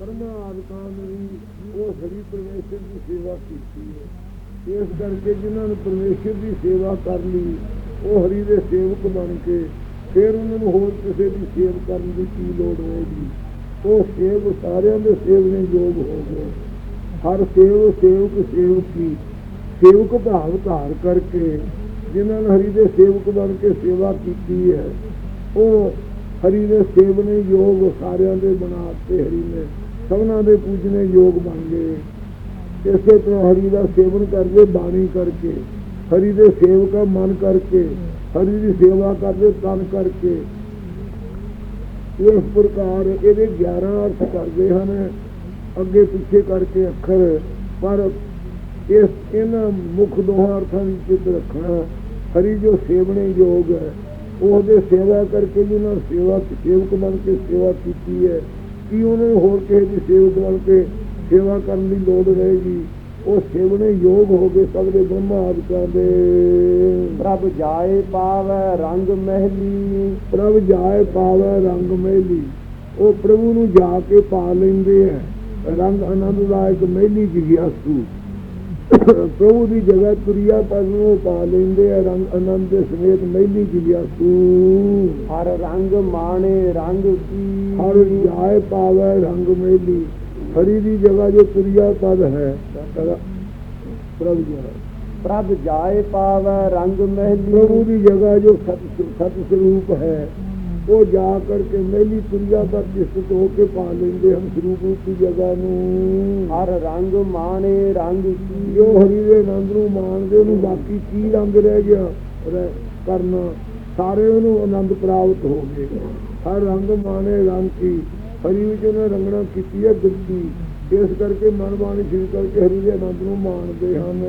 ਬਰਮਾ ਆਦਿਕਾਂ ਨੇ ਵੀ ਉਹ ਹਰੀ ਪਰਮੇਸ਼ਰ ਦੀ ਸੇਵਾ ਕੀਤੀ ਹੈ। ਇਸ ਕਰਕੇ ਜਿਨ੍ਹਾਂ ਨੇ ਪਰਮੇਸ਼ਰ ਦੀ ਸੇਵਾ ਕਰ ਲਈ ਉਹ ਹਰੀ ਦੇ ਸੇਵਕ ਬਣ ਕੇ ਫਿਰ ਉਹਨਾਂ ਨੂੰ ਹੋਰ ਕਿਸੇ ਦੀ ਸੇਵ ਕਰਨ ਦੀ ਕੀ ਲੋੜ ਹੋਏਗੀ ਉਹ ਸੇਵ ਸਾਰਿਆਂ ਦੇ ਸੇਵਨੇ ਯੋਗ ਹੋ ਗਏ। ਹਰ ਸੇਵ ਸੇਵਕ ਸੇਵਕੀ ਸੇਵਕ ਭਾਵ ਧਾਰ ਕਰਕੇ, ਜਿਨ੍ਹਾਂ ਨੇ ਹਰੀ ਦੇ ਸੇਵਕ ਬਣ ਕੇ ਸੇਵਾ ਕੀਤੀ ਹੈ, ਉਹ ਹਰੀ ਦੇ ਸੇਵਨੇ ਯੋਗ ਸਾਰਿਆਂ ਦੇ ਬਣਾਤੇ ਹਰੀ ਨੇ। ਸਭਨਾਂ ਦੇ ਪੂਜਨੇ ਯੋਗ ਬਣ ਗਏ। ਇਸੇ ਤਰ੍ਹਾਂ ਹਰੀ ਦਾ ਸੇਵਨ ਕਰਦੇ ਬਾਣੀ ਕਰਕੇ, ਹਰੀ ਦੇ ਸੇਵਕਾ ਮਨ ਕਰਕੇ, ਹਰੀ ਦੀ ਸੇਵਾ ਕਰਦੇ ਤਨ ਕਰਕੇ। ਇਸ ਪ੍ਰਕਾਰ ਇਹਦੇ 11 ਅਰਥ ਕਰਦੇ ਹਨ। ਅੱਗੇ ਪਿੱਛੇ ਕਰਕੇ ਅੱਖਰ, ਪਰ ਇਸ ਇਹਨਾਂ ਮੁੱਖ ਦੋਹਾਂ ਅਰਥਾਂ ਵਿੱਚ ਚਿੱਤ ਰੱਖਣਾ ਹਰੀ ਜੋ ਸੇਵਣੇ ਯੋਗ ਹੈ ਉਹਦੇ ਸੇਵਾ ਕਰਕੇ ਜਿਹਨਾਂ ਸੇਵਾ ਸੇਵਕ ਬਣ ਕੇ ਸੇਵਾ ਕੀਤੀ ਹੈ ਕੀ ਉਹਨਾਂ ਹੋਰ ਕਿਸੇ ਦੀ ਸੇਵਕ ਬਣ ਕੇ ਸੇਵਾ ਕਰਨ ਦੀ ਲੋੜ ਰਹੇਗੀ? ਉਹ ਸੇਵਣੇ ਯੋਗ ਹੋ ਗਏ ਸਭ ਦੇ ਬ੍ਰਹਮਾ ਆਦਿਕਾਂ ਦੇ। ਪ੍ਰਭ ਜਾਏ ਪਾਵੈ ਰੰਗ ਮਹਿਲੀ। ਪ੍ਰਭ ਜਾਏ ਪਾਵੇ ਰੰਗ ਮਹਿਲੀ। ਉਹ ਪ੍ਰਭੂ ਨੂੰ ਜਾ ਕੇ ਪਾ ਲੈਂਦੇ ਹੈ। ਰੰਗ ਆਨੰਦਦਾਇਕ ਮਹਿਲੀ ਜਿਗਿਆਸੂ ਪ੍ਰਭੂ ਦੀ ਜਗ੍ਹਾ ਤੁਰਿਆ ਪਰ ਨੂੰ ਪਾ ਲੈਂਦੇ ਹੈ ਰੰਗ ਆਨੰਦ ਦੇ ਸਮੇਤ ਮਹਿਲੀ ਜਿਗਿਆਸੂ ਹਰ ਰੰਗ ਮਾਣੇ ਰੰਗ ਕੀ। ਹਰ ਜਾਏ ਪਾਵੇ ਰੰਗ ਮਹਿਲੀ। ਹਰੀ ਦੀ ਜਗ੍ਹਾ ਜੋ ਤੁਰਿਆ ਪਦ ਹੈ। ਪ੍ਰਭ ਜਾਏ ਪ੍ਰਭ ਜਾਏ ਪਾਵੈ ਰੰਗ ਮਹਿਲੀ। ਪ੍ਰਭੂ ਦੀ ਜਗ੍ਹਾ ਜੋ ਸਤ ਸਤ ਸਰੂਪ ਹੈ। ਉਹ ਜਾ ਕਰਕੇ ਮਹਿਲੀ ਪੁਰੀਆ ਪਰ ਜਿਸਤ ਹੋ ਕੇ ਪਾ ਲੈਂਦੇ ਹਨ ਸਰੂਪ ਰੂਪੀ ਜਗ੍ਹਾ ਨੂੰ। ਹਰ ਰੰਗ ਮਾਣੇ ਰੰਗ ਕੀ ਜੋ ਹਰੀ ਦੇ ਆਨੰਦ ਨੂੰ ਮਾਣਦੇ ਉਹਨੂੰ ਬਾਕੀ ਕੀ ਰੰਗ ਰਹਿ ਗਿਆ ਕਰਨਾ ਸਾਰੇ ਉਹਨੂੰ ਆਨੰਦ ਪ੍ਰਾਪਤ ਹੋ ਗਏ। ਹਰ ਰੰਗ ਮਾਣੇ ਰੰਗ ਕੀ। ਹਰੀ ਵਿੱਚ ਉਹਨੇ ਰੰਗਣਾ ਕੀਤੀ ਹੈ ਗੁਰਤੀ ਇਸ ਕਰਕੇ ਮਨ ਬਾਣੀ ਸ਼ੁਰੂ ਕਰਕੇ ਹਰੀ ਦੇ ਆਨੰਦ ਨੂੰ ਮਾਣਦੇ ਹਨ।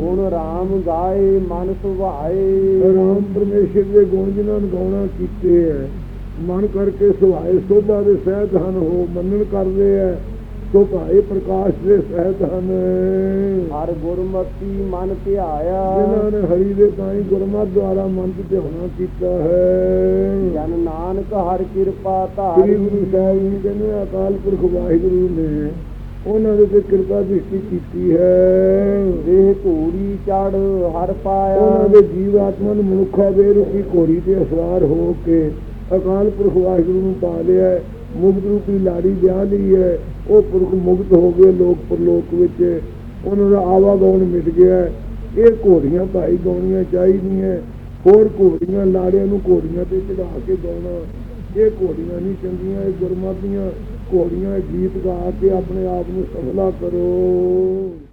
ਗੁਣ ਰਾਮ ਗਾਏ ਮਨ ਸੁਭਾਏ ਰਾਮ ਪਰਮੇਸ਼ਰ ਦੇ ਗੁਣ ਜਿਨ੍ਹਾਂ ਨੂੰ ਗਾਉਣਾ ਕੀਤੇ ਹੈ ਮਨ ਕਰਕੇ ਸੁਭਾਏ ਸੋਭਾ ਦੇ ਸਹਿਤ ਹਨ ਹੋ ਮੰਨਣ ਕਰਦੇ ਹੈ। ਸੁਭਾਏ ਪ੍ਰਕਾਸ਼ ਦੇ ਸਹਿਤ ਹਨ। ਹਰ ਗੁਰਮਤੀ ਮਨ ਧਿਆਇਆ। ਜਿਨ੍ਹਾਂ ਨੇ ਹਰੀ ਦੇ ਤਾਈ ਗੁਰਮਤਿ ਦੁਆਰਾ ਮਨ ਤੇ ਧਿਆਉਣਾ ਕੀਤਾ ਹੈ। ਜਨ ਨਾਨਕ ਹਰ ਕਿਰਪਾ ਸ੍ਰੀ ਧਾਰੀ ਗੁਰੂ ਸਾਹਿਬ ਜੀ ਕਹਿੰਦੇ ਅਕਾਲ ਪੁਰਖ ਵਾਹਿਗੁਰੂ ਨੇ ਉਹਨਾਂ ਦੇ ਤੇ ਕਿਰਪਾ ਦ੍ਰਿਸ਼ਟੀ ਕੀਤੀ ਹੈ। ਦੇਹ ਧੂਰੀ ਚੜ ਹਰ ਪਾਇਆ। ਉਹਨਾਂ ਦੇ ਜੀਵ ਆਤਮਾ ਨੂੰ ਮਨੁੱਖਾ ਦੇ ਰੂਪੀ ਘੋੜੀ ਤੇ ਅਸਵਾਰ ਹੋ ਕੇ ਅਕਾਲ ਪੁਰਖ ਵਾਹਿਗੁਰੂ ਨੂੰ ਪਾ ਲਿਆ। ਮੁਕਤ ਰੂਪੀ ਲਾੜੀ ਵਿਆਹ ਲਈ ਹੈ। ਉਹ ਪੁਰਖ ਮੁਕਤ ਹੋ ਗਏ ਲੋਕ ਪਰਲੋਕ ਵਿੱਚ। ਉਹਨਾਂ ਦਾ ਆਵਾਗਮਨ ਮਿਟ ਗਿਆ। ਇਹ ਘੋੜੀਆਂ ਭਾਈ ਗਾਉਣੀਆਂ ਚਾਹੀਦੀਆਂ। ਹੋਰ ਘੋੜੀਆਂ, ਲਾੜਿਆਂ ਨੂੰ ਘੋੜੀਆਂ ਤੇ ਚੜਾ ਕੇ ਗਾਉਣਾ। ਇਹ ਘੋੜੀਆਂ ਨਹੀਂ ਚੰਗੀਆਂ, ਇਹ ਗੁਰਮਤਿ ਦੀਆਂ ਘੋੜੀਆਂ ਗੀਤ ਗਾ ਕੇ ਆਪਣੇ ਆਪ ਨੂੰ ਸਫਲਾ ਕਰੋ।